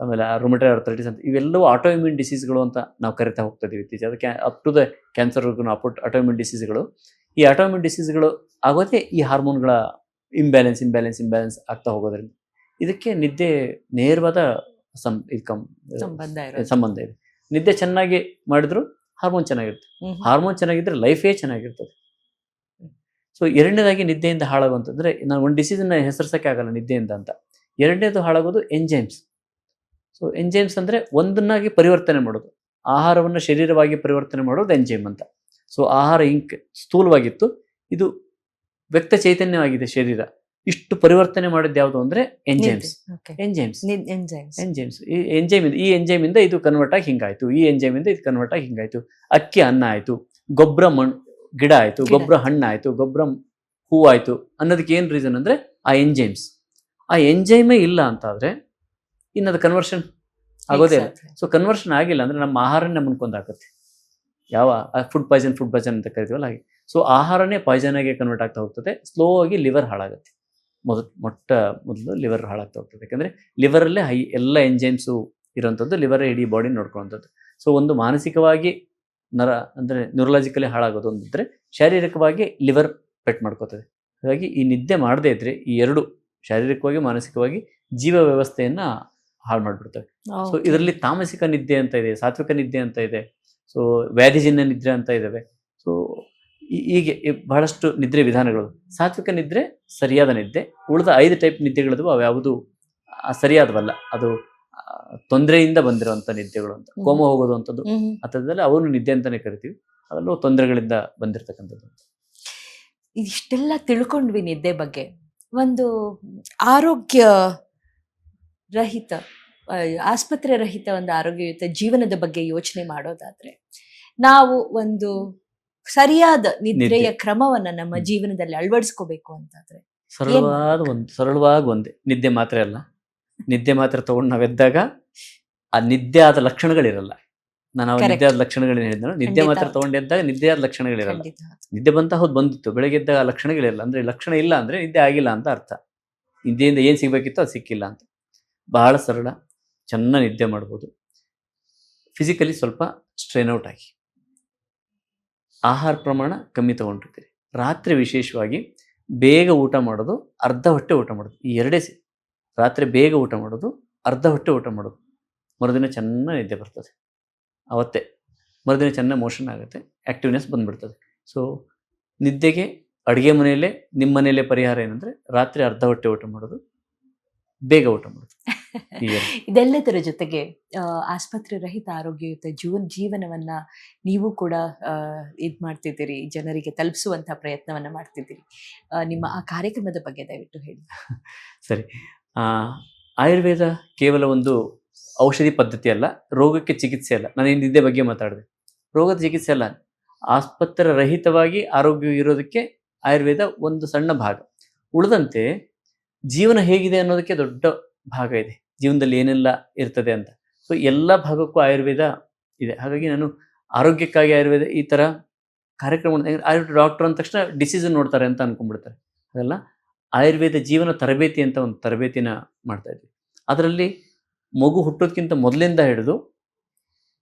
ಆಮೇಲೆ ರುಮಟೈಡ್ ಅರ್ಥೈಟಿಸ್ ಅಂತ ಇವೆಲ್ಲವೂ ಆಟೋಇಮ್ಯೂನ್ ಡಿಸೀಸ್ಗಳು ಅಂತ ನಾವು ಕರಿತಾ ಹೋಗ್ತಾ ಇದ್ದೀವಿ ಇತ್ತೀಚೆಗೆ. ಅದಕ್ಕೆ ಅಪ್ ಟು ದ ಕ್ಯಾನ್ಸರ್ವರೆಗೂ ಅಪೋಟ್ ಆಟೋಇಮ್ಯೂನ್ ಡಿಸೀಸ್ಗಳು ಈ ಆಟೋಇಮ್ಯೂನ್ ಡಿಸೀಸ್ಗಳು ಆಗೋದೇ ಈ ಹಾರ್ಮೋನ್ಗಳ ಇಂಬ್ಯಾಲೆನ್ಸ್ ಇಂಬ್ಯಾಲೆನ್ಸ್ ಇಂಬ್ಯಾಲೆನ್ಸ್ ಆಗ್ತಾ ಹೋಗೋದ್ರಿಂದ. ಇದಕ್ಕೆ ನಿದ್ದೆ ನೇರವಾದ ಸಂ ಸಂಬಂಧ ಸಂಬಂಧ ಇದೆ. ನಿದ್ದೆ ಚೆನ್ನಾಗಿ ಮಾಡಿದ್ರು ಹಾರ್ಮೋನ್ ಚೆನ್ನಾಗಿರುತ್ತೆ. ಹಾರ್ಮೋನ್ ಚೆನ್ನಾಗಿದ್ರೆ ಲೈಫೇ ಚೆನ್ನಾಗಿರ್ತದೆ. ಸೊ ಎರಡನೇದಾಗಿ ನಿದ್ದೆಯಿಂದ ಹಾಳಾಗುವಂತಂದ್ರೆ ನಾನು ಒಂದು ಡಿಸೀಸನ್ನ ಹೆಸರಿಸೋಕೆ ಆಗಲ್ಲ ನಿದ್ದೆಯಿಂದ ಅಂತ. ಎರಡನೇದು ಹಾಳಾಗೋದು ಎಂಜೈಮ್ಸ್ ಸೊ ಎಂಜೈಮ್ಸ್ ಅಂದರೆ ಒಂದನ್ನಾಗಿ ಪರಿವರ್ತನೆ ಮಾಡೋದು. ಆಹಾರವನ್ನು ಶರೀರವಾಗಿ ಪರಿವರ್ತನೆ ಮಾಡೋದು ಎಂಜೈಮ್ ಅಂತ. ಸೊ ಆಹಾರ ಇಂಕ್ ಸ್ಥೂಲವಾಗಿತ್ತು. ಇದು ವ್ಯಕ್ತ ಚೈತನ್ಯವಾಗಿದೆ ಶರೀರ. ಇಷ್ಟು ಪರಿವರ್ತನೆ ಮಾಡಿದ್ದು ಯಾವುದು ಅಂದ್ರೆ ಎಂಜೈಮ್ಸ್ ಓಕೆ ಎಂಜೈಮ್ಸ್. ಎಂಜೈಮ್ಸ್ ಈ ಎಂಜೈಮ್ ಈ ಎಂಜೈಮ್ ಇಂದ ಇದು ಕನ್ವರ್ಟ್ ಆಗಿ ಹಿಂಗಾಯ್ತು. ಈ ಎಂಜೈಮ್ ಇಂದ ಇದು ಕನ್ವರ್ಟ್ ಆಗಿ ಹಿಂಗಾಯ್ತು. ಅಕ್ಕಿ ಅನ್ನ ಆಯ್ತು. ಗೊಬ್ಬರ ಮಣ್ಣು ಗಿಡ ಆಯ್ತು. ಗೊಬ್ಬರ ಗೊಬ್ಬರ ಹಣ್ಣಾಯ್ತು ಗೊಬ್ಬರ ಹೂ ಆಯ್ತು. ಅನ್ನೋದಕ್ಕೆ ಏನ್ ರೀಸನ್ ಅಂದ್ರೆ ಆ ಎಂಜೈಮ್ಸ್ ಆ ಎಂಜೈಮೇ ಇಲ್ಲ ಅಂತ ಆದ್ರೆ ಇನ್ನದು ಕನ್ವರ್ಷನ್ ಆಗೋದೇ ಇಲ್ಲ. ಸೊ ಕನ್ವರ್ಷನ್ ಆಗಿಲ್ಲ ಅಂದ್ರೆ ನಮ್ಮ ಆಹಾರನೇ ಮುಂದ್ಕೊಂಡಾಗುತ್ತೆ ಯಾವ ಫುಡ್ ಪಾಯ್ಸನ್ ಫುಡ್ ಪಾಯ್ಸನ್ ಅಂತ ಕರಿತೀವಲ್ಲ ಹಾಗೆ. ಸೊ ಆಹಾರನೇ ಪಾಯ್ಸನ್ ಆಗಿ ಕನ್ವರ್ಟ್ ಆಗ್ತಾ ಹೋಗ್ತದೆ. ಸ್ಲೋ ಆಗಿ ಲಿವರ್ ಹಾಳಾಗುತ್ತೆ. ಮೊದಲು ಮೊಟ್ಟ ಮೊದಲು ಲಿವರ್ ಹಾಳಾಗ್ತಾ ಹೋಗ್ತದೆ. ಯಾಕಂದ್ರೆ ಲಿವರಲ್ಲೇ ಅಲ್ಲೇ ಹೈ ಎಲ್ಲ ಎಂಜೈಮ್ಸು ಇರೋಂಥದ್ದು ಲಿವರ್ ಇಡೀ ಬಾಡಿ ನೋಡ್ಕೊಳ್ಳೋಂಥದ್ದು. ಸೊ ಒಂದು ಮಾನಸಿಕವಾಗಿ ನರ ಅಂದ್ರೆ ನ್ಯೂರಲಾಜಿಕಲಿ ಹಾಳಾಗೋದು ಒಂದಿದ್ರೆ ಶಾರೀರಿಕವಾಗಿ ಲಿವರ್ ಪೆಟ್ ಮಾಡ್ಕೋತದೆ. ಹಾಗಾಗಿ ಈ ನಿದ್ದೆ ಮಾಡದೇ ಇದ್ರೆ ಈ ಎರಡು ಶಾರೀರಿಕವಾಗಿ ಮಾನಸಿಕವಾಗಿ ಜೀವ ವ್ಯವಸ್ಥೆಯನ್ನ ಹಾಳು ಮಾಡಿಬಿಡ್ತವೆ ಸೊ. ಇದರಲ್ಲಿ ತಾಮಸಿಕ ನಿದ್ದೆ ಅಂತ ಇದೆ ಸಾತ್ವಿಕ ನಿದ್ದೆ ಅಂತ ಇದೆ ಸೊ ವ್ಯಾಧಿಜನ್ಯ ನಿದ್ರೆ ಅಂತ ಇದಾವೆ. ಸೊ ಹೀಗೆ ಬಹಳಷ್ಟು ನಿದ್ರೆ ವಿಧಾನಗಳು. ಸಾತ್ವಿಕ ನಿದ್ರೆ ಸರಿಯಾದ ನಿದ್ದೆ. ಉಳಿದ ಐದು ಟೈಪ್ ನಿದ್ದೆಗಳಿದ್ವು ಅವು ಯಾವುದು? ಸರಿಯಾದವಲ್ಲ. ಅದು ತೊಂದರೆಯಿಂದ ಬಂದಿರುವಂತ ನಿದ್ದೆಗಳು ಅಂತ. ಕೋಮ ಹೋಗೋದು ಅಂತದ್ದು. ಹ್ಮ್. ಅಂಥದ್ದೆಲ್ಲ ಅವನು ನಿದ್ದೆ ಅಂತಾನೆ ಕರಿತೀವಿ. ಅದನ್ನು ತೊಂದರೆಗಳಿಂದ ಬಂದಿರತಕ್ಕಂಥದ್ದು. ಇಷ್ಟೆಲ್ಲ ತಿಳ್ಕೊಂಡ್ವಿ ನಿದ್ದೆ ಬಗ್ಗೆ. ಒಂದು ಆರೋಗ್ಯ ರಹಿತ ಆಸ್ಪತ್ರೆ ರಹಿತ ಒಂದು ಆರೋಗ್ಯಯುತ ಜೀವನದ ಬಗ್ಗೆ ಯೋಚನೆ ಮಾಡೋದಾದ್ರೆ ನಾವು ಒಂದು ಸರಿಯಾದ ನಿದ್ರೆಯ. ಕ್ರಮವನ್ನ ನಮ್ಮ. ಜೀವನದಲ್ಲಿ ಅಳವಡಿಸ್ಕೋಬೇಕು ಅಂತಾದ್ರೆ ಸರಳವಾದ ಒಂದು ಸರಳವಾಗಿ ಒಂದೇ ನಿದ್ದೆ ಮಾತ್ರ ಅಲ್ಲ. ನಿದ್ದೆ ಮಾತ್ರ ತಗೊಂಡು ನಾವೆದ್ದಾಗ ಆ ನಿದ್ದೆ ಆದ ಲಕ್ಷಣಗಳಿರಲ್ಲ. ನಾನು ಅವಾಗ. ನಿದ್ದೆ ಆದ ಲಕ್ಷಣಗಳನ್ನ ಹೇಳಿದ್ನೋ ನಿದ್ದೆ ಮಾತ್ರ ಖಂಡಿತ. ತಗೊಂಡು ಎದ್ದಾಗ ನಿದ್ದೆ ಆದ ಲಕ್ಷಣಗಳಿರಲ್ಲ. ನಿದ್ದೆ ಬಂತ ಹೌದು ಬಂದಿತ್ತು. ಬೆಳಗ್ಗೆ ಎದ್ದಾಗ ಆ ಲಕ್ಷಣಗಳಿರಲ್ಲ. ಅಂದ್ರೆ ಲಕ್ಷಣ ಇಲ್ಲ ಅಂದ್ರೆ ನಿದ್ದೆ ಆಗಿಲ್ಲ ಅಂತ ಅರ್ಥ. ನಿದ್ದೆಯಿಂದ ಏನ್ ಸಿಗ್ಬೇಕಿತ್ತು ಅದು ಸಿಕ್ಕಿಲ್ಲ ಅಂತ. ಬಹಳ ಸರಳ. ಚೆನ್ನಾಗಿ ನಿದ್ದೆ ಮಾಡ್ಬೋದು. ಫಿಸಿಕಲಿ ಸ್ವಲ್ಪ ಸ್ಟ್ರೈನ್ ಔಟ್ ಆಗಿ. ಆಹಾರ ಪ್ರಮಾಣ ಕಮ್ಮಿ ತೊಗೊಂಡಿರ್ತೀರಿ. ರಾತ್ರಿ ವಿಶೇಷವಾಗಿ ಬೇಗ ಊಟ ಮಾಡೋದು, ಅರ್ಧ ಹೊಟ್ಟೆ ಊಟ ಮಾಡೋದು, ಈ ಎರಡೇ ಸಿ ರಾತ್ರಿ ಬೇಗ ಊಟ ಮಾಡೋದು, ಅರ್ಧ ಹೊಟ್ಟೆ ಊಟ ಮಾಡೋದು. ಮರುದಿನ ಚೆನ್ನಾಗಿ ನಿದ್ದೆ ಬರ್ತದೆ. ಅವತ್ತೇ. ಮರುದಿನ ಚೆನ್ನಾಗಿ ಮೋಷನ್ ಆಗುತ್ತೆ ಆ್ಯಕ್ಟಿವ್ನೆಸ್ ಬಂದುಬಿಡ್ತದೆ. ಸೊ ನಿದ್ದೆಗೆ ಅಡುಗೆ ಮನೆಯಲ್ಲೇ ನಿಮ್ಮ ಮನೆಯಲ್ಲೇ ಪರಿಹಾರ ಏನಂದರೆ, ರಾತ್ರಿ ಅರ್ಧ ಹೊಟ್ಟೆ ಊಟ ಮಾಡೋದು, ಬೇಗ ಊಟ ಮಾಡೋದು. ಇದೆಲ್ಲದರ ಜೊತೆಗೆ ಆಸ್ಪತ್ರೆ ರಹಿತ ಆರೋಗ್ಯಯುತ ಜೀವನ ಜೀವನವನ್ನ ನೀವು ಕೂಡ ಇದ್ ಮಾಡ್ತಿದ್ದೀರಿ ಜನರಿಗೆ ತಲುಪಿಸುವಂತಹ ಪ್ರಯತ್ನವನ್ನ ಮಾಡ್ತಿದ್ದೀರಿ. ನಿಮ್ಮ ಆ ಕಾರ್ಯಕ್ರಮದ ಬಗ್ಗೆ ದಯವಿಟ್ಟು ಹೇಳಿ. ಸರಿ. ಆಯುರ್ವೇದ ಕೇವಲ ಒಂದು ಔಷಧಿ ಪದ್ಧತಿ ಅಲ್ಲ ರೋಗಕ್ಕೆ ಚಿಕಿತ್ಸೆ ಅಲ್ಲ. ನಾನು ಇದೇ ಬಗ್ಗೆ ಮಾತಾಡಿದೆ. ರೋಗದ ಚಿಕಿತ್ಸೆ ಅಲ್ಲ. ಆಸ್ಪತ್ರೆ ರಹಿತವಾಗಿ ಆರೋಗ್ಯ ಇರೋದಕ್ಕೆ ಆಯುರ್ವೇದ ಒಂದು ಸಣ್ಣ ಭಾಗ. ಉಳಿದಂತೆ ಜೀವನ ಹೇಗಿದೆ ಅನ್ನೋದಕ್ಕೆ ದೊಡ್ಡ ಭಾಗ ಇದೆ. ಜೀವನದಲ್ಲಿ ಏನೆಲ್ಲ ಇರ್ತದೆ ಅಂತ. ಸೊ ಎಲ್ಲ ಭಾಗಕ್ಕೂ ಆಯುರ್ವೇದ ಇದೆ. ಹಾಗಾಗಿ ನಾನು ಆರೋಗ್ಯಕ್ಕಾಗಿ ಆಯುರ್ವೇದ ಈ ತರ ಕಾರ್ಯಕ್ರಮ ಆಯುರ್ವೇದ ಡಾಕ್ಟರ್ ಅಂದ ತಕ್ಷಣ ಡಿಸಿಷನ್ ನೋಡ್ತಾರೆ ಅಂತ ಅನ್ಕೊಂಡ್ಬಿಡ್ತಾರೆ. ಅದಲ್ಲ ಆಯುರ್ವೇದ ಜೀವನ ತರಬೇತಿ ಅಂತ ಒಂದು ತರಬೇತಿನ ಮಾಡ್ತಾ ಇದ್ವಿ. ಅದರಲ್ಲಿ ಮಗು ಹುಟ್ಟೋದಕ್ಕಿಂತ ಮೊದಲಿಂದ ಹಿಡಿದು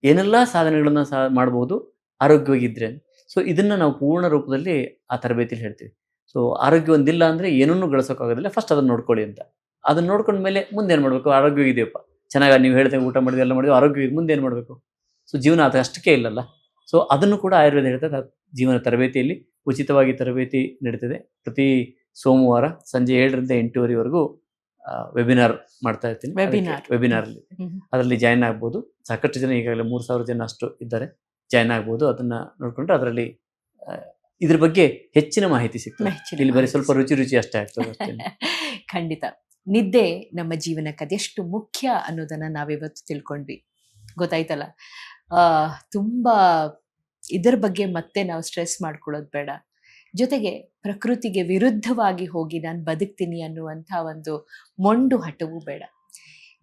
ಏನೆಲ್ಲ ಸಾಧನೆಗಳನ್ನು ಸಾ ಮಾಡಬಹುದು ಆರೋಗ್ಯವಾಗಿದ್ರೆ. ಸೊ ಇದನ್ನ ನಾವು ಪೂರ್ಣ ರೂಪದಲ್ಲಿ ಆ ತರಬೇತಿಲಿ ಹೇಳ್ತೀವಿ. ಸೊ ಆರೋಗ್ಯ ಒಂದಿಲ್ಲ ಅಂದ್ರೆ ಏನನ್ನೂ ಗಳಿಸೋಕ್ಕಾಗೋದಿಲ್ಲ. ಫಸ್ಟ್ ಅದನ್ನ ನೋಡ್ಕೊಳ್ಳಿ ಅಂತ. ಅದನ್ನ ನೋಡ್ಕೊಂಡ ಮೇಲೆ ಮುಂದೆ ಏನು ಮಾಡಬೇಕು? ಆರೋಗ್ಯ ಇದೆಯಪ್ಪ. ಚೆನ್ನಾಗಿ ನೀವು ಹೇಳ್ತೇವೆ ಊಟ ಮಾಡಿದ್ವಿ ಎಲ್ಲ ಮಾಡಿದ್ವಿ ಆರೋಗ್ಯ ಇದೆ ಮುಂದೆ ಏನು ಮಾಡಬೇಕು? ಸೊ ಜೀವನ ಅದು ಅಷ್ಟಕ್ಕೆ ಇಲ್ಲಲ್ಲ. ಸೊ ಅದನ್ನು ಕೂಡ ಆಯುರ್ವೇದ ಹೇಳ್ತದೆ ಜೀವನ ತರಬೇತಿಯಲ್ಲಿ ಉಚಿತವಾಗಿ ತರಬೇತಿ ನಡೀತದೆ. ಪ್ರತಿ ಸೋಮವಾರ ಸಂಜೆ ಏಳರಿಂದ ಎಂಟೂವರೆವರೆಗೂ ವೆಬಿನಾರ್ ಮಾಡ್ತಾ ಇರ್ತೀನಿ. ವೆಬಿನಾರ್. ಅದರಲ್ಲಿ ಜಾಯಿನ್ ಆಗ್ಬೋದು. ಸಾಕಷ್ಟು ಜನ ಈಗಾಗಲೇ ಮೂರು ಸಾವಿರ ಜನ ಅಷ್ಟು ಇದ್ದಾರೆ. ಜಾಯಿನ್ ಆಗ್ಬೋದು. ಅದನ್ನ ನೋಡ್ಕೊಂಡ್ರೆ ಅದರಲ್ಲಿ ಇದ್ರ ಬಗ್ಗೆ ಹೆಚ್ಚಿನ ಮಾಹಿತಿ ಸಿಗ್ತದೆ. ಇಲ್ಲಿ ಬರೀ ಸ್ವಲ್ಪ ರುಚಿ ರುಚಿ ಅಷ್ಟೇ ಆಗ್ತದೆ ಖಂಡಿತ. ನಿದ್ದೆ ನಮ್ಮ ಜೀವನಕ್ಕೆ ಅದೆಷ್ಟು ಮುಖ್ಯ ಅನ್ನೋದನ್ನ ನಾವಿವತ್ತು ತಿಳ್ಕೊಂಡ್ವಿ. ಗೊತ್ತಾಯ್ತಲ್ಲ? ಆ, ತುಂಬಾ ಇದರ ಬಗ್ಗೆ ಮತ್ತೆ ನಾವು ಸ್ಟ್ರೆಸ್ ಮಾಡ್ಕೊಳ್ಳೋದು ಬೇಡ. ಜೊತೆಗೆ ಪ್ರಕೃತಿಗೆ ವಿರುದ್ಧವಾಗಿ ಹೋಗಿ ನಾನು ಬದುಕ್ತೀನಿ ಅನ್ನುವಂಥ ಒಂದು ಮೊಂಡು ಹಠವೂ ಬೇಡ.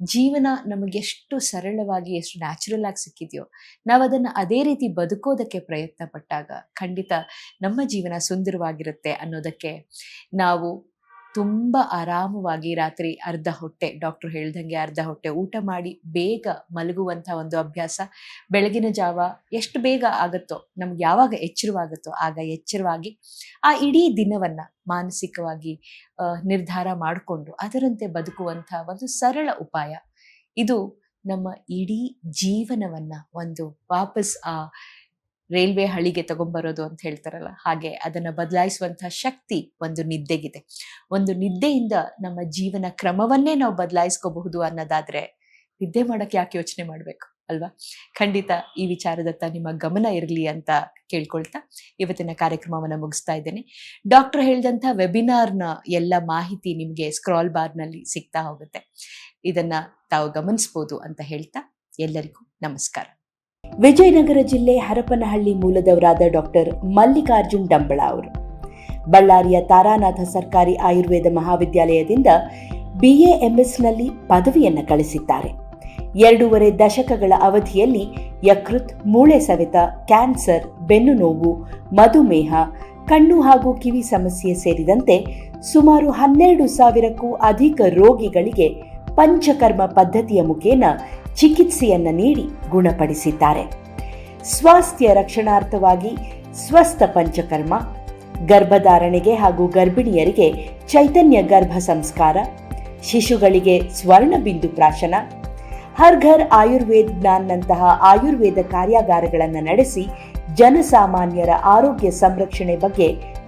ಜೀವನ ನಮಗೆಷ್ಟು ಸರಳವಾಗಿ, ಎಷ್ಟು ನ್ಯಾಚುರಲ್ ಆಗಿ ಸಿಕ್ಕಿದೆಯೋ ನಾವು ಅದನ್ನು ಅದೇ ರೀತಿ ಬದುಕೋದಕ್ಕೆ ಪ್ರಯತ್ನ ಪಟ್ಟಾಗ ಖಂಡಿತ ನಮ್ಮ ಜೀವನ ಸುಂದರವಾಗಿರುತ್ತೆ ಅನ್ನೋದಕ್ಕೆ ನಾವು ತುಂಬ ಆರಾಮವಾಗಿ ರಾತ್ರಿ ಅರ್ಧ ಹೊಟ್ಟೆ ಡಾಕ್ಟ್ರು ಹೇಳ್ದಂಗೆ ಅರ್ಧ ಹೊಟ್ಟೆ ಊಟ ಮಾಡಿ ಬೇಗ ಮಲಗುವಂಥ ಒಂದು ಅಭ್ಯಾಸ. ಬೆಳಗಿನ ಜಾವ ಎಷ್ಟು ಬೇಗ ಆಗುತ್ತೋ, ನಮ್ಗೆ ಯಾವಾಗ ಎಚ್ಚರವಾಗುತ್ತೋ ಆಗ ಎಚ್ಚರವಾಗಿ ಆ ಇಡೀ ದಿನವನ್ನ ಮಾನಸಿಕವಾಗಿ ನಿರ್ಧಾರ ಮಾಡಿಕೊಂಡು ಅದರಂತೆ ಬದುಕುವಂಥ ಒಂದು ಸರಳ ಉಪಾಯ. ಇದು ನಮ್ಮ ಇಡೀ ಜೀವನವನ್ನ ಒಂದು ವಾಪಸ್ ಆ ರೈಲ್ವೆ ಹಳಿಗೆ ತಗೊಂಡ್ಬರೋದು ಅಂತ ಹೇಳ್ತಾರಲ್ಲ, ಹಾಗೆ ಅದನ್ನ ಬದಲಾಯಿಸುವಂತಹ ಶಕ್ತಿ ಒಂದು ನಿದ್ದೆಗಿದೆ. ಒಂದು ನಿದ್ದೆಯಿಂದ ನಮ್ಮ ಜೀವನ ಕ್ರಮವನ್ನೇ ನಾವು ಬದಲಾಯಿಸ್ಕೋಬಹುದು ಅನ್ನೋದಾದ್ರೆ ನಿದ್ದೆ ಮಾಡಕ್ಕೆ ಯಾಕೆ ಯೋಚನೆ ಮಾಡಬೇಕು, ಅಲ್ವಾ? ಖಂಡಿತ ಈ ವಿಚಾರದತ್ತ ನಿಮ್ಮ ಗಮನ ಇರಲಿ ಅಂತ ಕೇಳ್ಕೊಳ್ತಾ ಇವತ್ತಿನ ಕಾರ್ಯಕ್ರಮವನ್ನು ಮುಗಿಸ್ತಾ ಇದ್ದೇನೆ. ಡಾಕ್ಟರ್ ಹೇಳಿದಂಥ ವೆಬಿನಾರ್ನ ಎಲ್ಲ ಮಾಹಿತಿ ನಿಮಗೆ ಸ್ಕ್ರಾಲ್ ಬಾರ್ನಲ್ಲಿ ಸಿಗ್ತಾ ಹೋಗುತ್ತೆ. ಇದನ್ನ ತಾವು ಗಮನಿಸ್ಬೋದು ಅಂತ ಹೇಳ್ತಾ ಎಲ್ಲರಿಗೂ ನಮಸ್ಕಾರ. ವಿಜಯನಗರ ಜಿಲ್ಲೆ ಹರಪನಹಳ್ಳಿ ಮೂಲದವರಾದ ಡಾಕ್ಟರ್ ಮಲ್ಲಿಕಾರ್ಜುನ್ ಡಂಬಳ ಅವರು ಬಳ್ಳಾರಿಯ ತಾರಾನಾಥ ಸರ್ಕಾರಿ ಆಯುರ್ವೇದ ಮಹಾವಿದ್ಯಾಲಯದಿಂದ ಬಿಎ ಎಂಎಸ್ನಲ್ಲಿ ಪದವಿಯನ್ನು ಗಳಿಸಿದ್ದಾರೆ. ಎರಡೂವರೆ ದಶಕಗಳ ಅವಧಿಯಲ್ಲಿ ಯಕೃತ್, ಮೂಳೆ ಸವೆತ, ಕ್ಯಾನ್ಸರ್, ಬೆನ್ನು ನೋವು, ಮಧುಮೇಹ, ಕಣ್ಣು ಹಾಗೂ ಕಿವಿ ಸಮಸ್ಯೆ ಸೇರಿದಂತೆ ಸುಮಾರು ಹನ್ನೆರಡು ಸಾವಿರಕ್ಕೂ ಅಧಿಕ ರೋಗಿಗಳಿಗೆ ಪಂಚಕರ್ಮ ಪದ್ಧತಿಯ ಮುಖೇನ ಚಿಕಿತ್ಸೆಯನ್ನ ನೀಡಿ ಗುಣಪಡಿಸಿದ್ದಾರೆ. ಸ್ವಾಸ್ಥ್ಯ ರಕ್ಷಣಾರ್ಥವಾಗಿ ಸ್ವಸ್ಥ ಪಂಚಕರ್ಮ, ಗರ್ಭಧಾರಣೆಗೆ ಹಾಗೂ ಗರ್ಭಿಣಿಯರಿಗೆ ಚೈತನ್ಯ ಗರ್ಭ ಸಂಸ್ಕಾರ, ಶಿಶುಗಳಿಗೆ ಸ್ವರ್ಣ ಬಿಂದು ಪ್ರಾಶನ ಹರ್ ಘರ್ ಆಯುರ್ವೇದ್ ಜ್ಞಾನ್ನಂತಹ ಆಯುರ್ವೇದ ಕಾರ್ಯಾಗಾರಗಳನ್ನು ನಡೆಸಿ ಜನಸಾಮಾನ್ಯರ ಆರೋಗ್ಯ ಸಂರಕ್ಷಣೆ ಬಗ್ಗೆ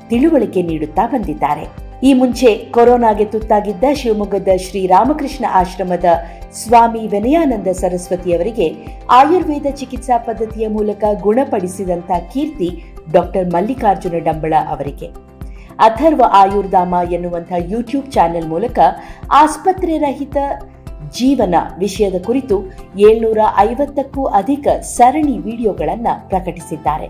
ತಿಳುವಳಿಕೆ ನೀಡುತ್ತಾ ಬಂದಿದ್ದಾರೆ. ಈ ಮುಂಚೆ ಕೊರೋನಾಗೆ ತುತ್ತಾಗಿದ್ದ ಶಿವಮೊಗ್ಗದ ಶ್ರೀರಾಮಕೃಷ್ಣ ಆಶ್ರಮದ ಸ್ವಾಮಿ ವಿನಯಾನಂದ ಸರಸ್ವತಿಯವರಿಗೆ ಆಯುರ್ವೇದ ಚಿಕಿತ್ಸಾ ಪದ್ಧತಿಯ ಮೂಲಕ ಗುಣಪಡಿಸಿದಂಥ ಕೀರ್ತಿ ಡಾಕ್ಟರ್ ಮಲ್ಲಿಕಾರ್ಜುನ ಡಂಬಳ ಅವರಿಗೆ. ಅಥರ್ವ ಆಯುರ್ಧಾಮ ಎನ್ನುವಂಥ ಯೂಟ್ಯೂಬ್ ಚಾನೆಲ್ ಮೂಲಕ ಆಸ್ಪತ್ರೆ ರಹಿತ ಜೀವನ ವಿಷಯದ ಕುರಿತು ಏಳ್ನೂರ ಐವತ್ತಕ್ಕೂ ಅಧಿಕ ಸರಣಿ ವಿಡಿಯೋಗಳನ್ನು ಪ್ರಕಟಿಸಿದ್ದಾರೆ.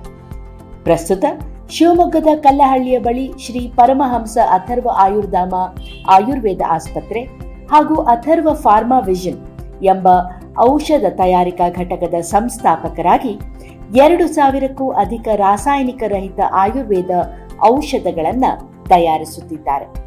ಪ್ರಸ್ತುತ ಶಿವಮೊಗ್ಗದ ಕಲ್ಲಹಳ್ಳಿಯ ಬಳಿ ಶ್ರೀ ಪರಮಹಂಸ ಅಥರ್ವ ಆಯುರ್ಧಾಮ ಆಯುರ್ವೇದ ಆಸ್ಪತ್ರೆ ಹಾಗೂ ಅಥರ್ವ ಫಾರ್ಮಾ ವಿಷನ್ ಎಂಬ ಔಷಧ ತಯಾರಿಕಾ ಘಟಕದ ಸಂಸ್ಥಾಪಕರಾಗಿ ಎರಡು ಸಾವಿರಕ್ಕೂ ಅಧಿಕ ರಾಸಾಯನಿಕ ರಹಿತ ಆಯುರ್ವೇದ ಔಷಧಗಳನ್ನು ತಯಾರಿಸುತ್ತಿದ್ದಾರೆ.